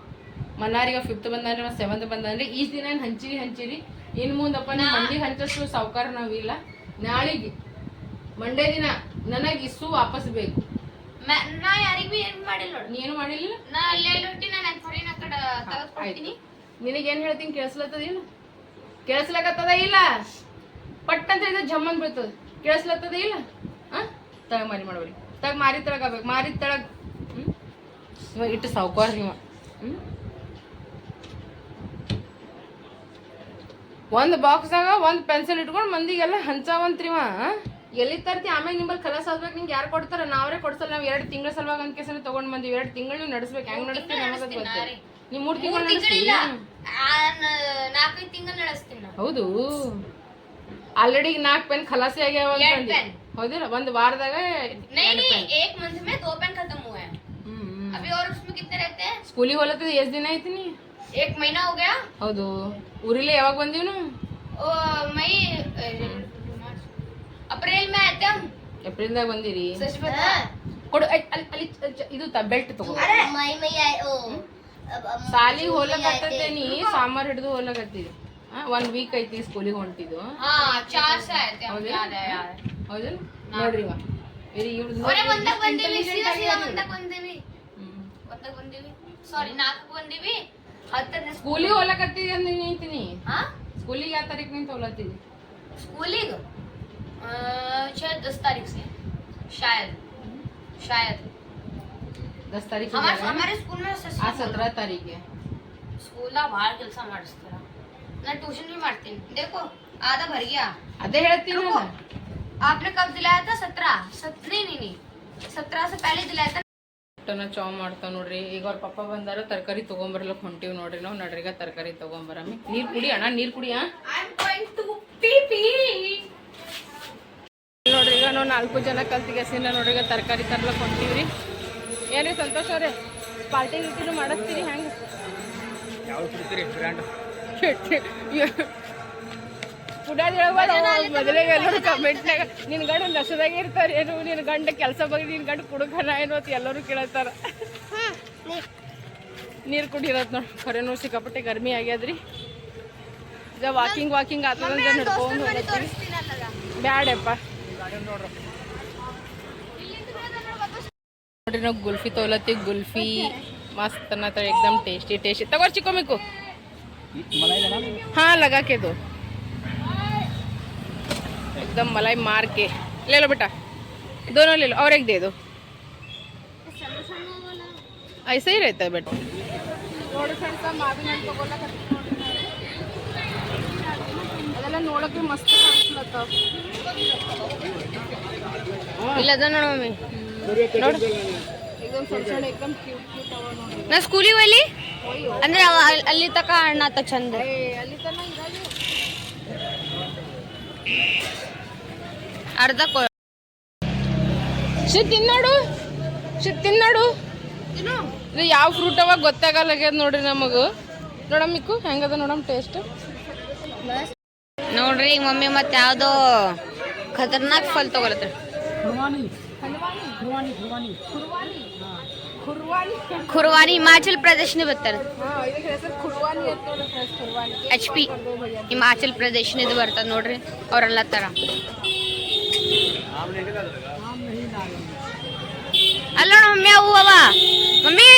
ಮನಾರಿಗೆ ಫಿಫ್ತ್ ಬಂದ್ರೆ ಸೆವೆಂತ್ ಬಂದ್ರೆ ಈ ದಿನ ಏನ್ ಹಂಚಿರಿ ಹಂಚಿರಿ. ಇನ್ ಮುಂದಪ್ಪ ನಾ ಮಂಡಿ ಹಂಚಷ್ಟು ಸಾವುಕಾರ ನಾವಿಲ್ಲ. ನಾಳೆಗೆ ಮಂಡೇ ದಿನ ನನಗೆ ಇಸು ವಾಪಸ್ ಬೇಕು. ನಾ ಯಾರಿಗೂ ಏನು ಏನ್ ಮಾಡಿಲ್ಲ ನೋಡಿ. ನೀನು ಮಾಡಿಲ್ಲ? ನಾ ಅಲ್ಲೇ ಹೊಟ್ಟಿ ನಾನು ಫೋನಿನ ಕಡೆ ಏನು ಕೊಡ್ತೀನಿ ನಿನಗೇನು ಹೇಳ್ತೀನಿ ಕೇಳಿಸ್ಲತ್ತದ ಇಲ್ಲ ಕೇಳಿಸ್ಲಕತ್ತದ ಇಲ್ಲ? ಪಟ್ಟಂತ ಹೇಳಿದ್ರೆ ಜಮ್ಮನ್ ಬೀಳ್ತದ. ಕೇಳಿಸ್ಲತ್ತದ ಇಲ್ಲ? ಹಾಂ ತಗ ಮಾರಿ ಮಾಡ್ಬೇಡಿ. ತಗ ಮಾರಿ ತಳಗಬೇಕು ಮಾರಿ ತಳಗ ಇಟ್ಟು ಸಾವುಕಾರ ನೀವು. ಹ್ಞೂ ಒಂದು ಬಾಕ್ಸ್ದಾಗ ಒಂದು ಪೆನ್ಸಿಲ್ ಇಟ್ಕೊಂಡು ಮಂದಿಗೆಲ್ಲ ಹಂಚಾವಂತ್ರಿ ಇವ ಎಲ್ಲಿ ತರ್ತಿ ಆಮೇಲೆ ನಿಮ್ಮಲ್ಲಿ ಕಲಸ್ ಆದ್ಬೇಕು ನಿಂಗೆ ಯಾರು ಕೊಡ್ತಾರ ನಾವೇ ಕೊಡ್ಸಲ್ಲ ನಾವು ಎರಡು ತಿಂಗಳ ಸಲುವಾಗ ಅಂತ ಕೇಸಲ್ಲಿ ತೊಗೊಂಡು ಬಂದೀವಿ ಎರಡು ತಿಂಗಳು ನೀವು ನಡೆಸ್ಬೇಕು ಹೆಂಗೆ ನಡೆಸ್ತೀವಿ ನಮಗೆ ಗೊತ್ತಿಲ್ಲ ನೀವು ಮೂರು ತಿಂಗಳು ತಿಂಗಳಿಲ್ಲ ನಡೆಸ್ತೀವಿ ನಾಲ್ಕೈದು ತಿಂಗಳು ನಡೆಸ್ತೀನಿ ನಾನು ಹೌದು ಆಲ್ರೆಡಿ ನಾಲ್ಕು ಪೆನ್ ಖಲಾಸಿ ಆಗ್ಯಾವ ಅಂತ ಎರಡ್ ಅಂದಿ. pen. ಹೌದಿಲ್ಲ ಒಂದು ವಾರದಾಗ नहीं नहीं एक मंथ में दो पेन खत्म हुए हैं ಹ್ಮ್ अभी और उसमें कितने रहते हैं ಸ್ಕೂಲಿಗೆ ಹೋಲತ್ತದ ಎಷ್ಟು ದಿನ ಐತಿ ನೀ एक महीना हो गया ಹೌದು ಊರಿಲೆ ಯಾವಾಗ ಬಂದೀವಿ ನಾವು ओ, मई अप्रैल में आते हम ಏಪ್ರಿಲ್ದಾಗ ಬಂದಿರಿ सच बता ಕೊಡು ಐ- ಅಲ್ಲಿ ಅಲ್ಲಿ ಚ- ಇದು ಬೆಲ್ಟ್ ತಗೋ ಮೈ ಮೈ ಆಯ್ ಓ ಸಾಲಿಗೆ ಹೋಲಕತ್ತೈತೆ ನೀ ಸಾಂಬಾರ್ ಹಿಡಿದು ಹೋಲಕತ್ತೀವಿ ಒಂದ್ ವೀಕ್ ಐತಿ ಸ್ಕೂಲಿಗೆ ಹೊಂಟಿದ್ದು हाँ चार से आए थे हम ಹೌದಾ? याद है यार ಹೌದಿಲ್ಲ ನೋಡ್ರಿ ಇವ ಇವ್ರು ಇವ್ರದ್ದು अरे बंदक ಎಷ್ಟು बंदीवी intelligent सीधा सीधा ಆಗ್ಯಾರ बंदक बंदीवी ಹ್ಮ್. बंदक बंदीवी सॉरी नाक बंदीवी हत्तर ಸ್ಕೂಲಿಗೆ ಹೋಲಕತ್ತಿದ್ದೆ ಅಂದ್ರೆ ನಿಂತೀನಿ हाँ ಸ್ಕೂಲಿಗೆ ಯಾವ ತಾರೀಕು ನಿಂತ ಹೋಲತ್ತಿದ್ದಿ स्कूलिंग अ, शायद दस तारीख से शायद शायद ದಸ್ ತಾರೀಕು हमारे हमारे स्कूल में ಆ ಸತ್ರ ತಾರೀಕಿಗೆ ಸ್ಕೂಲ್ ಭಾಳ ಕೆಲಸ ಮಾಡಿಸ್ತಾರ ನಾನು ಟ್ಯೂಷನ್ भी ಮಾಡ್ತೀನಿ देखो आधा भर गया ಅದೇ ಹೇಳ್ತೀನಿ रुको आपने कब दिलाया था सत्रह सत नहीं नहीं नहीं सत्रह से पहले दिलाया था ಊಟನ ಚಾವ್ ಮಾಡ್ತಾವ ನೋಡ್ರಿ. ಈಗ ಅವ್ರ ಪಪ್ಪ ಬಂದಾರ ತರಕಾರಿ ತಗೊಂಬರ್ಲಕ್ ಹೊಂಟಿವ್ ನೋಡ್ರಿ. ನಾವು ನಡ್ರಿಗ ತರಕಾರಿ ತಗೊಂಬರಮ್ಮಿ ನೀರ್ ಕುಡಿ ಅಣ್ಣ ನೀರ್ ಕುಡಿಯಾ ಆ? I'm going to pee pee. ನೋಡ್ರಿ ಈಗ ನಾವು ನಾಲ್ಕು ಜನ ಕಲ್ತಿಗೆಸಿಂದ ನೋಡ್ರಿ ಈಗ ತರಕಾರಿ ತರ್ಲಕ್ ಹೊಂಟಿವ್ರಿ. ಏನ್ರಿ ಸಂತೋಷ ಅವ್ರೆ? ಪಾರ್ಟಿ ಗೀಟಿನೂ ಮಾಡಿಸ್ತೀರಿ ಹೆಂಗೆ? ಪುಡಾದ ಹೇಳ್ಬೋದು ಮೊದಲಿಗೆ ಎಲ್ಲರೂ ಕಮೆಂಟ್ನಾಗ ನಿನ್ನ ಗಂಡ ನಶದಾಗೆ ಇರ್ತಾರೆ ಏನು? ನಿನ್ನ ಗಂಡ ಕೆಲಸ ಬಗ್ಗೆ ನಿನ್ನ ಗಂಡ ಕುಡುಕನ ಏನು? ಅಂತ ಎಲ್ಲರೂ ಕೇಳತ್ತಾರ. ನೀರು ಕುಡಿರತ್ ನೋಡಿ ಕರೆನೂ ಸಿಕ್ಕಾಪಟ್ಟೆ ಗರ್ಮಿ ಆಗ್ಯದ್ರಿ. ಜ ವಾಕಿಂಗ್ ವಾಕಿಂಗ್ ಆತದಂತ ನಡ್ಕೊಂಡು ಹೋಗತ್ತೀವಿ ಬ್ಯಾಡಪ್ಪ. ನೋಡ್ರಿ ನಾವು ಗುಲ್ಫಿ ತೊಗೊಲತ್ತೀವಿ ಗುಲ್ಫಿ ಮಸ್ತ್ ಅನ್ನತ್ತಾರ ಎಕ್ದಮ್ ಟೇಸ್ಟಿ ಟೇಸ್ಟಿ. ತಗೋರ್ ಚಿಕ್ಕೋಬೇಕು ಹಾಂ ಲಗಾಕೆದು एकदम मलाई मार के ले लो बेटा दोनों ले लो और एक दे दो ऐसा ही रहता है बेटा ಅದೆಲ್ಲ ನೋಡಕ್ಕೆ ಮಸ್ತ್ ಕಾಣಿಸ್ಲತ್ತಾವ ಇಲ್ಲದ ನೋಡು ಮಮ್ಮಿ ನೋಡು एकदम ಸಣ್ಣ ಸಣ್ಣ एकदम ಕ್ಯೂಟ್ ಕ್ಯೂಟ್ ಅವ ನೋಡಿ ನಾ ಸ್ಕೂಲಿಗೆ ಹೋಗ್ಲಿ ಅಂದ್ರೆ ಅವ ಅಲ್- ಅಲ್ಲಿ ತಕ ಅಣ್ಣ ಚಂದ ಏ ಅಲ್ಲಿ ತನಕ ಇರಲಿ ಅರ್ಧ ಕೊ ಶಿ ತಿನ್ನೋಡು. ಶಿ ತಿನ್ನೋಡು. ಇದು ಯಾವ ಫ್ರೂಟ್ ಅವಾಗ ಗೊತ್ತಾಗಲ್ಲಾಗ್ಯದ ನೋಡ್ರಿ ನಮಗ. ನೋಡಮ್ಮಿಕ್ಕು ಹೆಂಗದ ನೋಡಮ್ ಟೇಸ್ಟ್ ನೋಡ್ರಿ ಈಗ ಮಮ್ಮಿ ಮತ್ತೆ ಯಾವ್ದೋ ಖತರ್ನಾಕ್ ಫಲ್ ತಗೊಳತ್ತ. ಖುರ್ವಾನಿ ಹಿಮಾಚಲ್ ಪ್ರದೇಶನೇ ಬರ್ತಾರೆ. ಎಚ್ ಪಿ ಹಿಮಾಚಲ್ ಪ್ರದೇಶನಿದು ಬರ್ತದ ನೋಡ್ರಿ ಅವ್ರೆಲ್ಲ ತರ. ಅಲ್ಲ ನೋಡ್ ಮಮ್ಮಿ ಅವು ಅವ ಮಮ್ಮಿ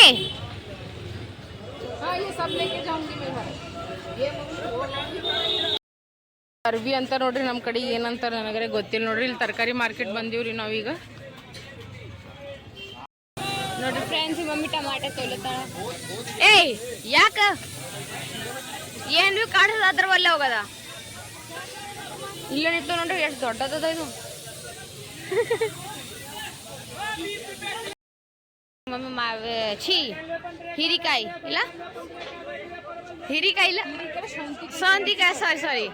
हाँ ये सब लेके जाऊंगी मैं घर ये ಅರ್ಬಿ ಅಂತ ನೋಡ್ರಿ ನಮ್ಮ ಕಡೆ ಏನಂತಾರ ನನಗರೆ ಗೊತ್ತಿಲ್ಲ ನೋಡ್ರಿ ಇಲ್ಲಿ ತರಕಾರಿ ಮಾರ್ಕೆಟ್ ಬಂದೀವ್ರಿ ನಾವೀಗ ನೋಡ್ರಿ ಫ್ರೆಂಡ್ಸ್ ಮಮ್ಮಿ ಟಮಾಟೆ ತೊಲತಾಳ ಏಯ್ ಯಾಕ ಏನ್ ಭೀ ಕಾಣಿಸದ ಅದ್ರ ಒಲ್ಲೆ ಹೋಗದ ಇಲ್ಲ ನಿಂತು ನೋಡ್ರಿ ಎಷ್ಟು ದೊಡ್ಡದದ ಇದು ಮಮ್ಮಿ ಮಾವೆ ಛೀ ಹೀರಿಕಾಯಿ ಇಲ್ಲ ಹೀರಿಕಾಯಿ ಇಲ್ಲ ಸೌಂತಿಕಾಯಿ ಸಾರಿ ಸಾರಿ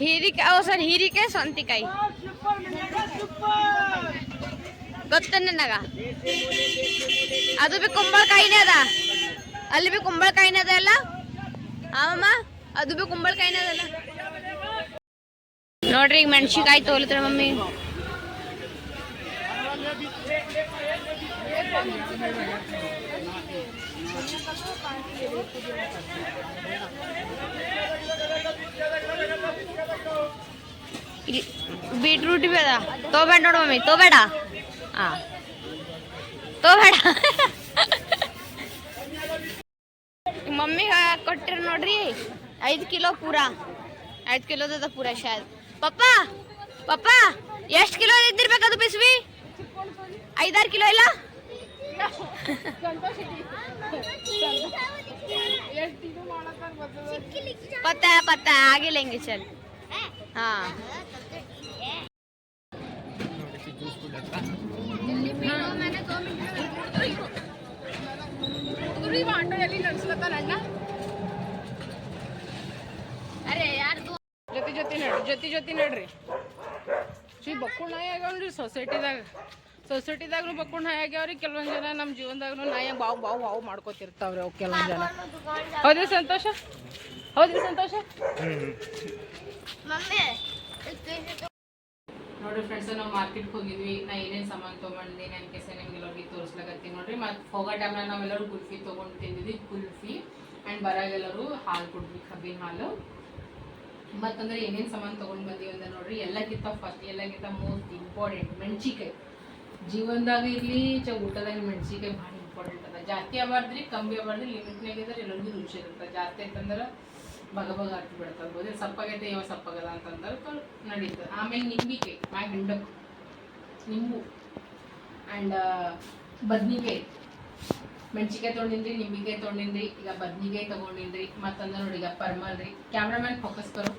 ಹೀರಿಕಾಯಿ ಓ ಸರ್ ಹೀರಿಕಾಯಿ ಸೌಂತಿಕಾಯಿ ಗೊತ್ತ ನನಗ ಅದು ಬಿ ಕುಂಬಳಕಾಯಿನೇ ಅದ. ಅಲ್ಲಿ ಬಿ ಕುಂಬಳಕಾಯಿನೇ ಅದ ಅಲ್ಲ? ಆಮಮ್ಮ, ಅದು ಬಿ ಕುಂಬಳಕಾಯಿನೇ ಅದಲ್ಲ ನೋಡ್ರಿ, ಈಗ ಮೆಣಸಿಕಾಯಿ ತೋಲಿತ್ರ ಮಮ್ಮಿ. ಬೀಟ್ರೂಟ್ ಬೇಡ ಅದ. ತೋಬೇಡ ನೋಡು ಮಮ್ಮಿ ತೋಬೇಡ ಹಾ ತೋಬೇಡ ಮಮ್ಮಿಗೆ ಕೊಟ್ಟಿರ ನೋಡ್ರಿ ಐದು ಕಿಲೋ ಪೂರ ಐದು ಕಿಲೋದದ ಪೂರ ಶಾಯದ್ ಪಪ್ಪ ಪಪ್ಪ ಎಷ್ಟು ಕಿಲೋ ಇದ್ದಿರ್ಬೇಕು ಅದು ಬಿಸ್ವಿ ಐದಾರು ಕಿಲೋ ಇಲ್ಲ ಪತ್ತ ಪತ್ತ ಆಗಿಲ್ಲ ಹೆಂಗೆ ಚಲ್ ಹಾ ನಡ್ಸ್ಲತ್ತಾರ ಅಣ್ಣ? ಅರೆ ಯಾರ್ದು? ಜೊತೆ ಜೊತೆ ನಡ್ರಿ ಜೊತೆ ಜೊತೆ ನಡ್ರಿ. ಶ್ರೀ ಬಕ್ಕುಳ್ ನಾಯಿ ಆಗ್ಯಾವ್ರಿ ಸೊಸೈಟಿದಾಗ. ಸೊಸೈಟಿದಾಗ್ನು ಬಕ್ಕುಳ್ ನಾಯಿ ಆಗ್ಯಾವ್ರಿ ಕೆಲವೊಂದ್ ಜನ ನಮ್ಮ ಜೀವನದಾಗ್ನು ನಾಯಿ ಬಾವು ಬಾವು ಬಾವು ಮಾಡ್ಕೋತಿರ್ತಾವ್ರಿ ಅವು ಕೆಲವೊಂದ್ ಜನ. ಹೌದ್ರಿ ಸಂತೋಷ? ಹೌದ್ರಿ ಸಂತೋಷ? ನೋಡ್ರಿ ಫ್ರೆಂಡ್ಸ್ ನಾವು ಮಾರ್ಕೆಟ್ಗೆ ಹೋಗಿದ್ವಿ. ನಾ ಏನೇನು ಸಾಮಾನು ತೊಗೊಂಡು ನನ್ನ ಕೆಸ ನಿಮ್ಗೆಲ್ಲರಿಗೆ ತೋರಿಸ್ಲಾಗತ್ತೀನಿ ನೋಡ್ರಿ. ಮತ್ತು ಹೋಗೋ ಟೈಮ್ನಾಗ ನಾವೆಲ್ಲರೂ ಕುಲ್ಫಿ ತೊಗೊಂಡು ತಿಂದಿದ್ವಿ, ಕುಲ್ಫಿ ಆ್ಯಂಡ್ ಬರಾಗೆಲ್ಲರೂ ಹಾಲು ಕುಡ್ವಿ ಕಬ್ಬಿನ ಹಾಲು. ಮತ್ತಂದ್ರೆ ಏನೇನು ಸಾಮಾನು ತೊಗೊಂಡು ಬಂದೀವಿ ಅಂದ್ರೆ ನೋಡ್ರಿ, ಎಲ್ಲಕ್ಕಿಂತ ಫಸ್ಟ್ ಎಲ್ಲಕ್ಕಿಂತ ಮೋಸ್ಟ್ ಇಂಪಾರ್ಟೆಂಟ್ ಮೆಣಸಿಕಾಯಿ ಜೀವನದಾಗ ಇರಲಿ, ಚ ಊಟದಾಗ ಮೆಣಸಿಕಾಯಿ ಭಾಳ ಇಂಪಾರ್ಟೆಂಟ್ ಅದ. ಜಾಸ್ತಿ ಆಗ್ಬಾರ್ದ್ರಿ, ಕಮ್ಮಿ ಆಗ್ಬಾರ್ದ್ರಿ ಲಿಮಿಟ್ನಾಗ ಇದ್ರೆ ಎಲ್ಲರಿಗೂ ರುಚಿ ಇರುತ್ತೆ. ಜಾಸ್ತಿ ಅಂತಂದ್ರೆ ಬಗ ಬಗ ಹತ್ತಿ ಬಿಡ್ತದೆ ಗೋಧಿ ಸಪ್ಪಾಗೈತೆ ಯಾವ ಸಪ್ಪಗಲ್ಲ ಅಂತಂದ್ರೆ ನಡೀತದೆ. ಆಮೇಲೆ ನಿಂಬಿಕೆ, ಮ್ಯಾಗ ಹಿಂಡಕ್ಕೆ ನಿಂಬು ಆ್ಯಂಡ್ ಬದ್ನಿಕಾಯಿ. ಮೆಣಸಿಕಾಯಿ ತೊಗೊಂಡಿನ್ರಿ, ನಿಂಬಿಕಾಯಿ ತೊಗೊಂಡಿನ್ರಿ, ಈಗ ಬದ್ನಿಕಾಯಿ ತೊಗೊಂಡಿನ್ರಿ, ಮತ್ತಂದ್ರೆ ನೋಡಿ ಈಗ ಪರ್ಮಲ್ ರೀ. ಕ್ಯಾಮ್ರಾಮ್ಯಾನ್ ಫೋಕಸ್ ಕರು.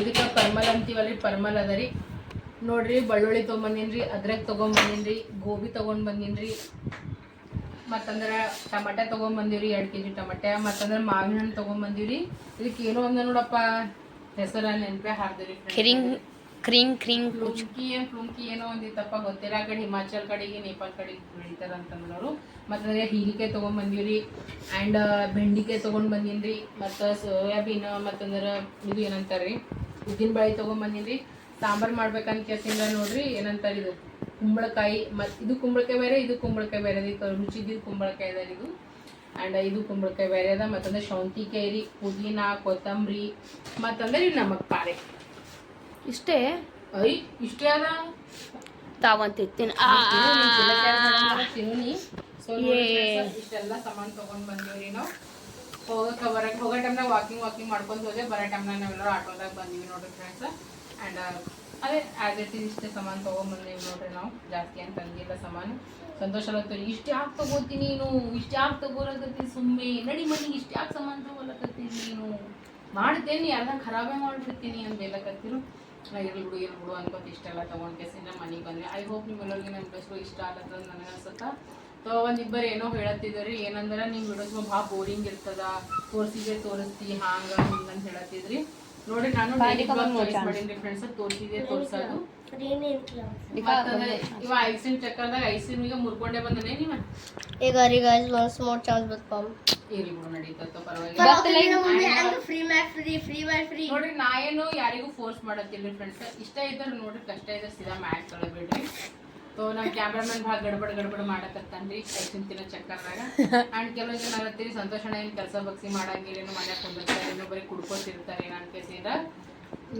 ಇದಕ್ಕೆ ಪರ್ಮಲ್ ಅಂತೀವಲ್ರಿ, ಪರ್ಮಲ್ ಅದ ರೀ. ನೋಡ್ರಿ, ಬೆಳ್ಳುಳ್ಳಿ ತೊಗೊಂಬಂದಿನ್ರಿ ಅದ್ರಕ್ ತೊಗೊಂಬಂದಿನ್ರಿ, ಗೋಬಿ ತೊಗೊಂಡ್ ಬಂದಿನ್ರಿ ಮತ್ತಂದ್ರೆ ಟಮಟೆ ತೊಗೊಂಬಂದಿವ್ರಿ ಎರಡು ಕೆ ಜಿ ಟಮಟೆ ಮತ್ತಂದ್ರೆ ಮಾವಿನ ಹಣ್ಣು ತೊಗೊಂಬಂದಿವ್ರಿ. ಇದಕ್ಕೆ ಏನೋ ಒಂದ ನೋಡಪ್ಪ ಹೆಸರ ನೆನಪೇ ಹಾರ್ದಿರಿ ಕ್ರಿಂಗ್ ಕ್ರಿಂಗ್ ಕ್ರಿಂಗ್. ಫ್ಲುಂಕಿ ಏನ್ ಏನೋ ಒಂದಿತ್ತಪ್ಪ ಗೊತ್ತಿಲ್ಲ. ಆ ಕಡೆ ಹಿಮಾಚಲ್ ಕಡೆಗೆ ನೇಪಾಲ್ ಕಡೆಗೆ ಬೆಳಿತಾರ ಅಂತಂದ್ರವರು. ಮತ್ತಂದ್ರೆ ತೊಗೊಂಡ್ ರೀ ಆ್ಯಂಡ್ ಬೆಂಡಿಕಾಯಿ ತೊಗೊಂಡ್ ರೀ ಮತ್ತು ಸೋಯಾಬೀನ್ ಮತ್ತಂದ್ರೆ ಇದು ಏನಂತಾರ್ರಿ ಉದ್ದಿನ ಬೇಳೆ ತೊಗೊಂಡ್ ರೀ ಸಾಂಬಾರ್ ಮಾಡ್ಬೇಕಂತ ಕೇಸಿಂದ ನೋಡ್ರಿ ಏನಂತಾರೆ ಇದು? ಕುಂಬಳಕಾಯಿ ಮತ್ತು ಇದು ಕುಂಬಳಕಾಯಿ ಬೇರೆ ಇದು ಕುಂಬಳಕಾಯಿ ಬೇರೆ. ಇದು ರುಚಿದಿದ್ದು ಕುಂಬಳಕಾಯಿ ಅದ ಇದು. ಆ್ಯಂಡ್ ಇದು ಕುಂಬಳಕಾಯಿ ಬೇರೆ ಅದ. ಮತ್ತಂದ್ರೆ ಶೌಂತಿಕಾಯಿ ರೀ ಪುದೀನ ಕೊತ್ತಂಬರಿ ಮತ್ತಂದ್ರೆ ಇದು ನಮಗೆ ಪಾರೆ. ಇಷ್ಟೇ? ಐ ಇಷ್ಟೇ ಅದ. ತಾವಂತಿತ್ತೀನಿ. ತಿನ್ನಿ ಸೊ ಇಷ್ಟೆಲ್ಲ ಸಾಮಾನು ತಗೊಂಡ್ ಬಂದೀವ್ರಿ ನಾವು. ಹೋಗಕ್ಕೆ ಬರಕ್ಕೆ ಹೋಗೋ ಟೈಮ್ನಾಗ ವಾಕಿಂಗ್ ವಾಕಿಂಗ್ ಮಾಡ್ಕೊಂಡು ಹೋದೆ ಬರೋ ಟೈಮ್ನಾಗ ನಾವೆಲ್ಲರೂ ಆಟೋದಾಗ ಬಂದೀವಿ ನೋಡಿರಿ ಫ್ರೆಂಡ್ಸ್ ಆ್ಯಂಡ್ ಅದೇ ಆ್ಯಸ್ ಇಟ್ ಇಷ್ಟೇ ಸಾಮಾನು ತೊಗೊಂಬಂದೀವಿ ನೋಡ್ರಿ ನಾವು. ಜಾಸ್ತಿ ಅಂತ ತಂದಿಲ್ಲ ಸಾಮಾನು. ಸಂತೋಷ ಆಗತ್ತೆ ಇಷ್ಟು ಯಾಕೆ ತಗೋತೀನಿ ನೀನು? ಇಷ್ಟು ಯಾಕೆ ತೊಗೊಳಕತ್ತಿ ಸುಮ್ಮನೆ ನಡಿ ಮನಿ, ಇಷ್ಟು ಯಾಕೆ ಸಾಮಾನು ತೊಗೊಳಕತ್ತಿ ನೀನು? ಮಾಡ್ತೇನೆ ಅರ್ಧ ಖರಾಬೇ ಮಾಡ್ಬಿಡ್ತೀನಿ ಅಂತ ಹೇಳಕತ್ತಿರು ನಾ ಇರ್ಲಿ ಬಿಡು ಇರ್ಲಿ ಬಿಡು ಅನ್ಕೊಂತ ಇಷ್ಟೆಲ್ಲ ತೊಗೊಂಡು ಕೇಸಿಂದ ಮನೆಗೆ ಬಂದ್ರೆ ಐ ಹೋಪ್ ನಿಮ್ಮೆಲ್ಲರಿಗೆ ನನ್ನ ಬೆಸ್ಟು ಇಷ್ಟ ಆಗತ್ತದ ನನಗೆ ಅನ್ಸುತ್ತಾ? ಸೊ ಒಂದಿಬ್ಬರು ಏನೋ ಹೇಳತ್ತಿದ್ರಿ. ಏನಂದ್ರೆ ನಿಮ್ಮ ವಿಡಿಯೋಸ್ ಭಾಳ ಬೋರಿಂಗ್ ಇರ್ತದ. ಕೋರ್ಸಿಗೆ ತೋರಿಸ್ತಿ ಹಾಂಗ, ಹಿಂಗೆ ಅಂತ ಹೇಳತ್ತಿದ್ರಿ. ನೋಡಿ ನಾನು ಮಾಡೀನಿ ಫ್ರೆಂಡ್ಸ್ ತೋರಿಸಿದೆ? ಇವ ಐಸಿನ್ ಚಕ್ಕರ್ದಾಗ ಐಸಿನ್ ಈಗ ಮುರ್ಕೊಂಡೆ ಬಂದನೆ ನೀವ ಈಗ ರೀ ಗೈಸ್ ಒನ್ಸ್ ಮೋರ್ ಚಾನ್ಸ್ ಬೇಕು ಇರ್ಲಿ ಬಿಡು ನಡೀತತ್ತ ಪರವಾಗಿಲ್ಲ. ಫ್ರೀ ಫ್ರೀ ಫ್ರೀ ಫ್ರೀ ನೋಡ್ರಿ ನಾ ಏನು ಯಾರಿಗೂ ಫೋರ್ಸ್ ಫ್ರೆಂಡ್ಸ್ ಇಷ್ಟ ಇದ್ರೆ ನೋಡ್ರಿ ಕಷ್ಟ ಇದ್ರೆ ಸೀದಾ ಮ್ಯಾಚ್ ತೊಗೊಳ್ಬೇಡ್ರಿ ಸೊ ನಮ್ಮ ಕ್ಯಾಮ್ರಾಮನ್ ಭಾಳ ಗಡ್ಬಡ್ ಗಡ್ಬಡ್ ಮಾಡಕತ್ತಾನ್ರಿ ಐಸಿನ್ ತಿನ್ನೋ ಚಕ್ಕರ್ನಾಗ ಅಂಡ್ ಕೆಲವು ಜನ ಆಗತ್ತೀರಿ ಸಂತೋಷಣ ಏನು ಕೆಲಸ ಬಗ್ಸಿ ಮಾಡಂಗಿಲ್ಲ, ಏನು ಮನ್ಯಾಗ ಕುಂದಿರ್ತಾರೆ ಇನ್ನೂ ಬರೀ ಕುಡ್ಕೋತಿರ್ತಾರೆ ನಾನು ಕೇಸಿಂದ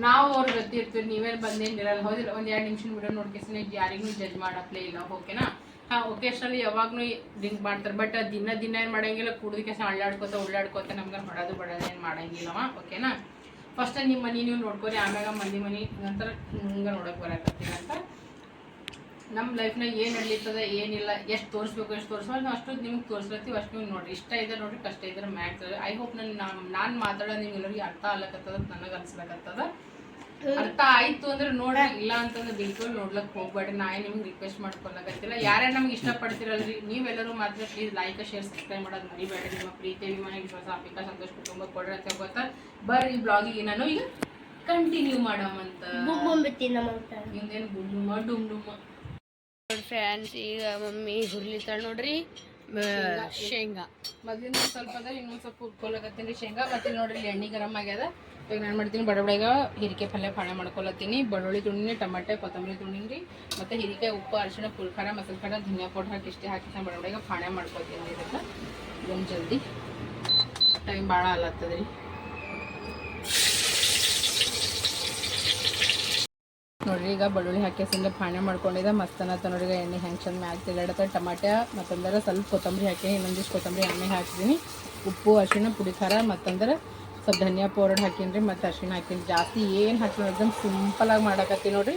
ನಾವು ಅವ್ರ ಜೊತೆ ಇರ್ತೀವಿ, ನೀವೇನು ಬಂದೇನು ಇರಲ್ಲ. ಹೌದಿಲ್ಲ, ಒಂದು ಎರಡು ನಿಮಿಷ ವಿಡಿಯೋ ನೋಡ್ಕೇಸಿನ ಯಾರಿಗೂ ಜಡ್ಜ್ ಮಾಡಪ್ಲೇ ಇಲ್ಲ ಓಕೆನಾ ಹಾಂ ಒಕೇಶನಲ್ಲಿ ಯಾವಾಗಲೂ ಡ್ರಿಂಕ್ ಮಾಡ್ತಾರೆ ಬಟ್ ದಿನ ದಿನ ಏನು ಮಾಡಂಗಿಲ್ಲ, ಕುಡ್ದು ಕೆಲಸ ಅಳ್ಳಾಡ್ಕೋತ, ಉಳ್ಳಾಡ್ಕೋತ, ನಮ್ಗೆ ಹೊಡೋದು ಬಡೋದು ಏನು ಮಾಡೋಂಗಿಲ್ಲವ ಓಕೆನಾ ಫಸ್ಟ್ ನಿಮ್ಮ ಮನೆ ನೀವು ನೋಡ್ಕೊರಿ, ಆಮ್ಯಾಗ ಮಂದಿ ಮನೆ, ನಂತರ ಹಿಂಗೆ ನೋಡೋಕೆ ಬರಕತ್ತೀವಿ ಅಂತ ನಮ್ಮ ಲೈಫ್ನಾಗ ಏನು ನಡೀತದೆ ಏನಿಲ್ಲ ಎಷ್ಟು ತೋರಿಸ್ಬೇಕು ಎಷ್ಟು ತೋರಿಸ್ಬೇಕು ನಾವು ಅಷ್ಟು ನಿಮ್ಗೆ ತೋರಿಸ್ಲತ್ತೀವಿ ಅಷ್ಟು ನೀವು ನೋಡ್ರಿ. ಇಷ್ಟ ಇದೆ ನೋಡ್ರಿ ಕಷ್ಟ ಇದ್ರೆ ಮ್ಯಾಕ್ಸ್ ಐ ಹೋಪ್ ನನ್ನ ನಾನು ಮಾತಾಡೋ ನಿಮ್ಗೆ ಎಲ್ಲರಿಗೆ ಅರ್ಥ ಆಗ್ಲಕತ್ತದ ನನಗೆ ಅನ್ಸ್ಲಕತ್ತದ. ಅರ್ಥ ಆಯ್ತು ಅಂದ್ರೆ ನೋಡ ಇಲ್ಲ ಅಂತಂದ್ರೆ ಬಿಲ್ಕುಲ್ ನೋಡ್ಲಕ್ ಹೋಗ್ಬೇಡ್ರಿ. ನಾ ನಿಮ್ಗೆ ರಿಕ್ವೆಸ್ಟ್ ಮಾಡ್ಕೊಳಕತ್ತಿಲ್ಲ. ಯಾರೇ ನಮ್ಗೆ ಇಷ್ಟಪಡ್ತಿರಲ್ರಿ ನೀವೆಲ್ಲರೂ ಮಾತ್ರ ಪ್ಲೀಸ್ ಲೈಕ್ ಶೇರ್ ಸಬ್ಸ್ಕ್ರೈಬ್ ಮಾಡೋದು ಮರಿಬೇಡ್ರಿ. ನಿಮ್ಮ ಪ್ರೀತಿ ಅಭಿಮಾನ ವಿಶ್ವಾಸ ಅಪಿಕಾ ಸಂತೋಷ್ ಕುಟುಂಬ ಕೊಡ್ರಿ ಅಂತ ಗೊತ್ತಾ ಬರ್ರಿ ಬ್ಲಾಗಿಗೆ ನಾನು ಈಗ ಕಂಟಿನ್ಯೂ ಮಾಡಮಂತ. ಅಂತ ಹಿಂದೇನು ಡುಮ್ಮ ಡುಮ್ ಡುಮ್ಮ ಫ್ರೆಂಡ್ಸ್ ಈಗ ಮಮ್ಮಿ ಹುರ್ಲಿತಾಳ ನೋಡ್ರಿ. ಶೇಂಗಾ ಮೊದ್ಲಿಂದ ಸ್ವಲ್ಪ ಅದ ಇನ್ನೊಂದು ಸ್ವಲ್ಪ ಹುರ್ಕೊಳಕತ್ತೀನಿ ಶೇಂಗಾ. ಮತ್ತೆ ನೋಡ್ರಿ ಇಲ್ಲಿ ಎಣ್ಣೆ ಗರಂ ಆಗ್ಯದ. ಈಗ ನಾನು ಮಾಡ್ತೀನಿ ಬಡಬಡಿಗ ಹಿರಿಕೆ ಪಲ್ಯ ಪಾಳೆ ಮಾಡ್ಕೊಳತ್ತೀನಿ. ಬೆಳ್ಳುಳ್ಳಿ ತುಂಡಿನಿ ಟಮಾಟೆ ಕೊತ್ತಂಬರಿ ತುಂಡಿನಿ. ಮತ್ತೆ ಹಿರಿಕೆ ಉಪ್ಪು ಅರಿಶಿಣ ಪುಲ್ಖಾರ ಮಸಾಲೆ ಖಾರ ಧನಿಯಾ ಪೌಡರ್ ಹಾಕಿ ಇಷ್ಟೇ ಹಾಕಿ ನಾನು ಬಡಬಡಿಗ ಫಾಣೆ ಮಾಡ್ಕೊತೀನಿ ಇದಕ್ಕೆ ಒಂದು ಜಲ್ದಿ. ಟೈಮ್ ಭಾಳ ಅಲ್ಲತ್ತದ್ರಿ ನೋಡ್ರಿ, ಈಗ ಬೆಳ್ಳುಳ್ಳಿ ಹಾಕಿ ಸಿಂದ ಪಾಣೆ ಮಾಡ್ಕೊಂಡಿದ್ದೆ. ಮಸ್ತ್ ಅನ್ನತ್ತ ಎಣ್ಣೆ ಹೆಂಗೆ ಚಂದ ಮ್ಯಾಗ ತಿರುಗಾಡತ್ತೆ. ಟಮಾಟೆ ಮತ್ತಂದ್ರೆ ಸ್ವಲ್ಪ ಕೊತ್ತಂಬರಿ ಹಾಕಿ, ಇನ್ನೊಂದಿಷ್ಟು ಕೊತ್ತಂಬರಿ ಎಣ್ಣೆ ಹಾಕಿದ್ದೀನಿ ಉಪ್ಪು, ಅರಿಶಿಣ, ಪುಡಿ ಖಾರ, ಮತ್ತಂದ್ರೆ ಸ್ವಲ್ಪ ಧನಿಯಾ ಪೌಡರ್ ಹಾಕೀನಿ ರೀ ಮತ್ತು ಅರಿಶಿಣ ಹಾಕೀನಿ ಜಾಸ್ತಿ ಏನು ಹಾಕಿ ನೋಡಿದ್ರೆ ಸಿಂಪಲಾಗಿ ಮಾಡಕತ್ತೀನಿ ನೋಡಿರಿ.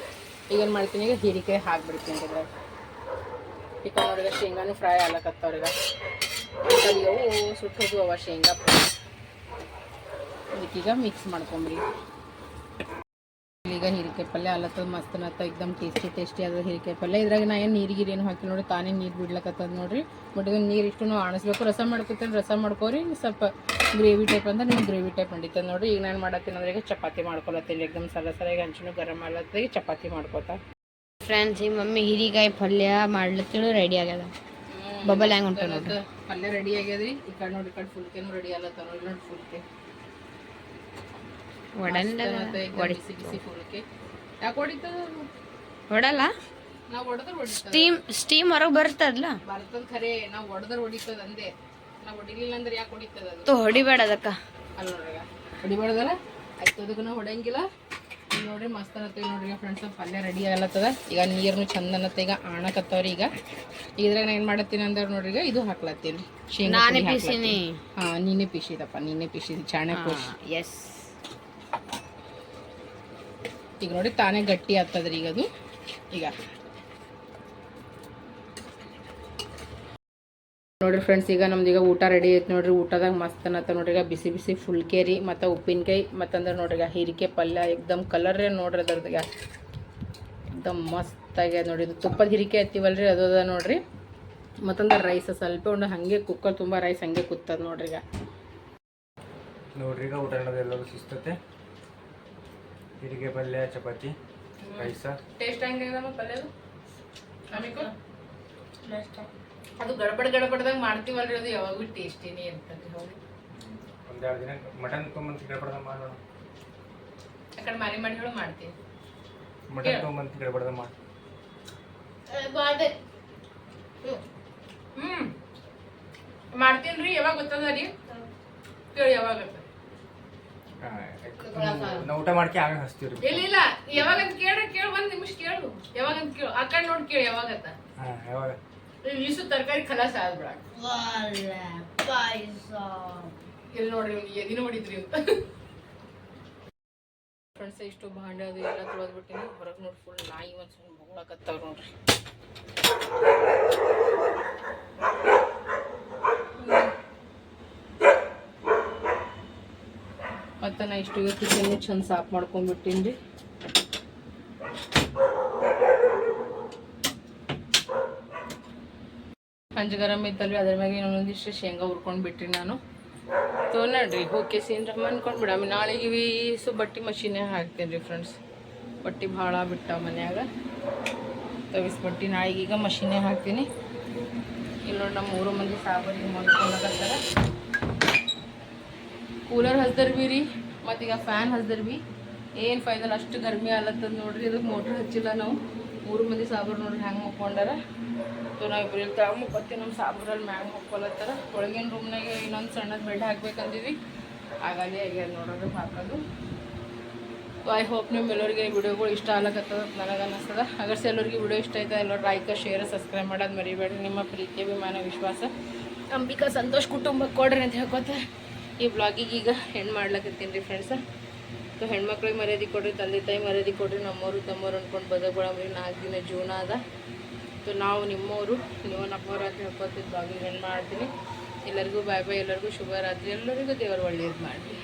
ಈಗ ಏನು ಮಾಡ್ತೀನಿ, ಈಗ ಹೀರಿಕಾಯಿ ಹಾಕ್ಬಿಡ್ತೀನಿ ರೀ ಈಗ ನೋಡಿದ್ರೆ ಶೇಂಗಾನು ಫ್ರೈ ಆಗ್ಲಕತ್ತವ್ರೀಗ ಅವು ಸುಟ್ಟು ಹೋಗುವ ಶೇಂಗಾ ಇದಕ್ಕೀಗ ಮಿಕ್ಸ್ ಮಾಡ್ಕೊಂಬ್ರಿ. ಈಗ ಹೀರಿಕಾಯಿ ಪಲ್ಯ ಅಲ್ಲತ್ತದ ಮಸ್ತ್ ಅತ್ತ ಎಕ್ದಮ್ ಟೇಸ್ಟಿ ಟೇಸ್ಟಿ ಅದ ಹೀರಿಕಾಯಿ ಪಲ್ಯ. ಇದ್ರಾಗ ನಾ ಏನು ನೀರಿಗೆ ಏನು ಹಾಕಿ ನೋಡಿ ತಾನೇ ನೀರು ಬಿಡ್ಲಕತ್ತದ ನೋಡ್ರಿ. ಬಟ್ ಇದನ್ನ ನೀರು ಇಷ್ಟು ಆಣಿಸ್ಬೇಕು. ರಸ ಮಾಡ್ಕೊತೀನಿ ರಸ ಮಾಡ್ಕೋರಿ ಸ್ವಲ್ಪ ಗ್ರೇವಿ ಟೈಪ್ ಅಂದ್ರೆ ನೀವು ಗ್ರೇವಿ ಟೈಪ್ ನಡೀತದೆ ನೋಡ್ರಿ. ಈಗ ನಾನು ಮಾಡತ್ತೀನಿ ಅಂದ್ರೆ ಈಗ ಚಪಾತಿ ಮಾಡ್ಕೊಳತ್ತೀನಿ. ಎಕ್ದಮ್ ಸಲ ಸರಿಯಾಗಿ ಹಂಚಿನೂ ಗರಂ ಮಾಡ್ಲತ್ತೀಗ ಚಪಾತಿ ಮಾಡ್ಕೋತ. ಫ್ರೆಂಡ್ಸ್ ಈ ಮಮ್ಮಿ ಹೀರಿಕಾಯಿ ಪಲ್ಯ ಮಾಡ್ಲತ್ತಿಳು ರೆಡಿ ಆಗ್ಯದ. ಬಬಲ್ ಹ್ಯಾಂಗ ಉಂಟು ಪಲ್ಯ ರೆಡಿ ಆಗ್ಯದ್ರಿ. ಈ ಕಡೆ ನೋಡಿ ಈ ಕಡೆ ಫುಲ್ಕೇನು ರೆಡಿ ಆಗ್ಲತ್ತ ನೋಡಿ ನೋಡಿ ಫುಲ್ಕೆ ಒಡಂಡ ಬಿಸಿ ಬಿಸಿ ಫುಲ್ಕೆ ಯಾಕೆ ಹೊಡಿತದ ಹೊಡಲ್ಲ ನಾವು ಹೊಡೆದ್ರೆ ಹೊಡಿತದ. ಸ್ಟೀಮ್ ಸ್ಟೀಮ್ ಹೊರಗೆ ಬರ್ತದಲ್ಲ ಬರ್ತದ ಖರೆ ನಾವು ಹೊಡೆದ್ರೆ ಹೊಡಿತದ ಅಂದೆ. ನಾವು ಹೊಡಿಲಿಲ್ಲ ಅಂದ್ರೆ ಯಾಕೆ ಹೊಡಿತದ ಅದು? ಹೊಡಿಬೇಡ ಅದಕ್ಕ. ಅಲ್ಲ ನೋಡ್ರಿ ಹೊಡಿಬಾರ್ದಲ್ಲ ಆಯ್ತು ಅದಕ್ಕೆ ನಾವು ಹೊಡಂಗಿಲ್ಲ. ಈಗ ನೋಡ್ರಿ ಮಸ್ತ್ ಅನ್ನತ್ತೇವೆ ನೋಡ್ರಿ ಫ್ರೆಂಡ್ಸ್ ಪಲ್ಯ ರೆಡಿ ಆಗಲತ್ತದ. ಈಗ ನೀರ್ನು ಚಂದ ಅನ್ನತ್ತ ಈಗ ಆಣಕತ್ತವ್ರಿ ಈಗ. ಇದ್ರಾಗ ಏನ್ ಏನು ಮಾಡತ್ತೀನಿ ಅಂದ್ರೆ ನೋಡ್ರಿ ಈಗ ಇದು ಹಾಕ್ಲತ್ತೀನಿ. ಶೇಂಗಾ ನಾನೇ ಹಾ ನೀನೇ ಪಿಸಿದಪ್ಪ ನೀನೇ ಪಿಸಿದ ಚಾಣೆ ಎಸ್ ಈಗ ನೋಡಿ ತಾನೇ ಗಟ್ಟಿ ಆಗ್ತದ್ರಿ ಈಗ ಅದು ಈಗ. ನೋಡ್ರಿ ಫ್ರೆಂಡ್ಸ್ ಈಗ ನಮ್ದು ಈಗ ಊಟ ರೆಡಿ ಐತೆ ನೋಡ್ರಿ. ಊಟದಾಗ ಮಸ್ತ್ ಅನ್ನತ್ತ ನೋಡ್ರಿ. ಈಗ ಬಿಸಿ ಬಿಸಿ ಫುಲ್ ಕೇರಿ ಮತ್ತು ಉಪ್ಪಿನಕಾಯಿ ಮತ್ತಂದ್ರೆ ನೋಡ್ರಿ. ಈಗ ಹೀರಿಕೆ ಪಲ್ಯ ಎಕ್ದಮ್ ಕಲರೇ ನೋಡ್ರಿ ಅದ್ರದಾಗ ಎಕ್ದಮ್ ಮಸ್ತ್ ಆಗ್ಯದ ನೋಡ್ರಿ. ಇದು ತುಪ್ಪದ ಹೀರಿಕೆ ಹತ್ತಿವಲ್ರಿ, ಅದು ಅದ ನೋಡ್ರಿ. ಮತ್ತಂದ್ರೆ ರೈಸ್ ಸ್ವಲ್ಪ ಉಂಡು ಹಾಗೆ ಕುಕ್ಕರ್ ತುಂಬ ರೈಸ್ ಹಂಗೆ ಕುತ್ತದ ನೋಡ್ರಿ ಈಗ. ನೋಡ್ರಿ ಈಗ ಊಟ ಎಲ್ಲರೂ ಸಿಸ್ತತೆ. ಹಿರಿಗೆ ಪಲ್ಯ ಚಪಾತಿ ರೈಸ ಟೇಸ್ಟ್ ಹೆಂಗಿದೆ ಪಲ್ಯದು? ಅಮಿಕೋ? ಅದು ಗಡಬಡ ಗಡಬಡ್ದಾಗ ಮಾಡ್ತೀವಲ್ರಿ ಅದು ಯಾವಾಗೂ ಟೇಸ್ಟಿನೇ ಇರ್ತದೆ ಹೌದು ಒಂದೆರಡು ದಿನ ಮಟನ್ ತೊಗೊಂಬಂದು ಗಡ್ಬಡ್ದ ಮಾಡೋಣ ಆ ಕಡೆ ಮಾರಿ ಮಾಡಿ ಹೇಳು ಮಾಡ್ತೀನಿ. ಮಟನ್ ತೊಗೊಂಬಂದು ಗಡ್ಬಡ್ದ ಮಾಡಿ. ಹ್ಞೂ ಮಾಡ್ತೀನಿ ರೀ ಯಾವಾಗ ಗೊತ್ತದ ರೀ ಕೇಳಿ ಯಾವಾಗ ಅಂತ. ನಾವು ಊಟ ಮಾಡ್ಕೆ ಆಗ ಹಸ್ತಿರಿ ಇಲ್ಲ ಇಲ್ಲ. ಯಾವಾಗ ಅಂತ ಕೇಳ ಕೇಳು ಒಂದ್ ನಿಮಿಷ ಕೇಳು. ಯಾವಾಗ ಅಂತ ಕೇಳು. ಆ ಕಡೆ ನೋಡಿ ಕೇಳಿ ಯಾವಾಗ ಅಂತ ಹಾಂ ಯಾವಾಗ? ಇಸು ತರಕಾರಿ ಖಲಾಸ ಆಗ್ಬಿಡ. ಪಾಯಸ. ಇಲ್ಲಿ ನೋಡ್ರಿ ಎದಿನ ಹೊಡಿದ್ರಿ ಅಂತ. ಫ್ರೆಂಡ್ಸ್ ಇಷ್ಟು ಭಾಂಡೆ ಅದು ಎಲ್ಲ ತೊಳೆದ್ಬಿಟ್ಟಿನಿ. ಹೊರಗೆ ನೋಡಿ ಫುಲ್ ನಾಯಿ ಒಂದು ಸಣ್ಣ ಮಗಳಕತ್ತಾವ ನೋಡ್ರಿ. ಮತ್ತು ನಾ ಇಷ್ಟು ಕಿಚನ್ ಚಂದ ಸಾಫ್ ಮಾಡ್ಕೊಂಡ್ಬಿಟ್ಟೀನಿ ರೀ. ಅಂಜು ಗರಮ್ ಇತ್ತಲ್ರಿ, ಅದ್ರ ಮ್ಯಾಗ ಇನ್ನೊಂದಿಷ್ಟು ಶೇಂಗಾ ಹುರ್ಕೊಂಡು ಬಿಟ್ರಿ ನಾನು. ತೋ ನೋಡ್ರಿ ಓಕೆ ಸೀನ್ರ ಅನ್ಕೊಂಡು ಬಿಡ ನಾಳೆಗೆ ಸೊ ಬಟ್ಟೆ ಮಷೀನೇ ಹಾಕ್ತೀನಿ ರೀ ಫ್ರೆಂಡ್ಸ್. ಬಟ್ಟೆ ಭಾಳ ಬಿಟ್ಟ ಮನ್ಯಾಗ. ತವಿಸ್ ಬಟ್ಟೆ ನಾಳೆಗೀಗ ಮಷೀನೇ ಹಾಕ್ತೀನಿ. ಇಲ್ಲಿ ನಮ್ಮ ಮೂರು ಮಂದಿ ಸಾಬರಿಗೆ ಮಾಡ್ಕೊಂಡಾಗತ್ತಾರ ಕೂಲರ್ ಹಚ್ದರ್ ಬಿ ರೀ ಮತ್ತೀಗ ಫ್ಯಾನ್ ಹಚ್ದರ್ ಬಿ ಏನು ಫೈದಲ್ ಅಷ್ಟು ಗರ್ಮಿ ಆಲತ್ತದ ನೋಡ್ರಿ ಅದಕ್ಕೆ ಮೋಟ್ರ್ ಹಚ್ಚಿಲ್ಲ ನಾವು. ಮೂರು ಮಂದಿ ಸಾಬ್ರು ನೋಡ್ರಿ ಹ್ಯಾಂಗೆ ಮುಕ್ಕೊಂಡಾರ. ಸೊ ನಾವು ಇಬ್ಬರು ಇಲ್ಲಿ ಮುಕ್ಕೊತ್ತೀವಿ ನಮ್ಮ ಸಾಬ್ರಲ್ಲಿ ಮ್ಯಾಗ ಮುಕ್ಕೊಲತ್ತಾರ. ಒಳಗಿನ ರೂಮ್ನಾಗೆ ಇನ್ನೊಂದು ಸಣ್ಣದ ಬೆಡ್ ಹಾಕ್ಬೇಕಂದಿವಿ. ಹಾಗಾಗಿ ಆಗ್ಯದ ನೋಡೋದು ಹಾಕೋದು. ಐ ಹೋಪ್ ನಿಮ್ಮ ಎಲ್ಲರಿಗೆ ವಿಡಿಯೋಗಳು ಇಷ್ಟ ಆಗ್ಲಕತ್ತದ ನನಗೆ ಅನ್ನಿಸ್ತದ. ಅಗರ್ಸ್ ಎಲ್ಲರಿಗೆ ವಿಡಿಯೋ ಇಷ್ಟ ಆಯ್ತಾ, ಎಲ್ಲರೂ ಲೈಕ್ ಶೇರ್ ಸಬ್ಸ್ಕ್ರೈಬ್ ಮಾಡೋದು ಮರಿಬೇಡ್ರಿ. ನಿಮ್ಮ ಪ್ರೀತಿ, ಅಭಿಮಾನ, ವಿಶ್ವಾಸ. ಅಂಬಿಕಾ ಸಂತೋಷ್ ಕುಟುಂಬಕ್ಕೆ ಕೊಡ್ರಿ ಅಂತ ಹೇಳ್ಕೊತ. ಈ ಬ್ಲಾಗಿಗೆ ಈಗ ಹೆಣ್ಣು ಮಾಡ್ಲಾಕತ್ತೀನಿ ರೀ ಫ್ರೆಂಡ್ಸ ಸೊ ಹೆಣ್ಮಕ್ಳಿಗೆ ಮರ್ಯಾದೆ ಕೊಡ್ರಿ, ತಂದೆ ತಾಯಿ ಮರ್ಯಾದೆ ಕೊಡ್ರಿ ನಮ್ಮವರು ತಮ್ಮವ್ರು ಅಂದ್ಕೊಂಡು ಬದಗೊಳಮ್ರಿ ನಾಲ್ಕು ದಿನ ಜೀವನ ಅದ. ಸೊ ನಾವು ನಿಮ್ಮವರು ನೀವು ನಮ್ಮವ್ರು ಅಂತ ಹೇಳ್ಕೊತಿದ್ದು ಬ್ಲಾಗಿಗೆ ಹೆಣ್ಣು ಮಾಡ್ತೀನಿ. ಎಲ್ಲರಿಗೂ ಬಾಯ್ ಬಾಯ್ ಎಲ್ಲರಿಗೂ ಶುಭರಾತ್ರಿ, ಎಲ್ಲರಿಗೂ ದೇವರು ಒಳ್ಳೇದು ಮಾಡಲಿ.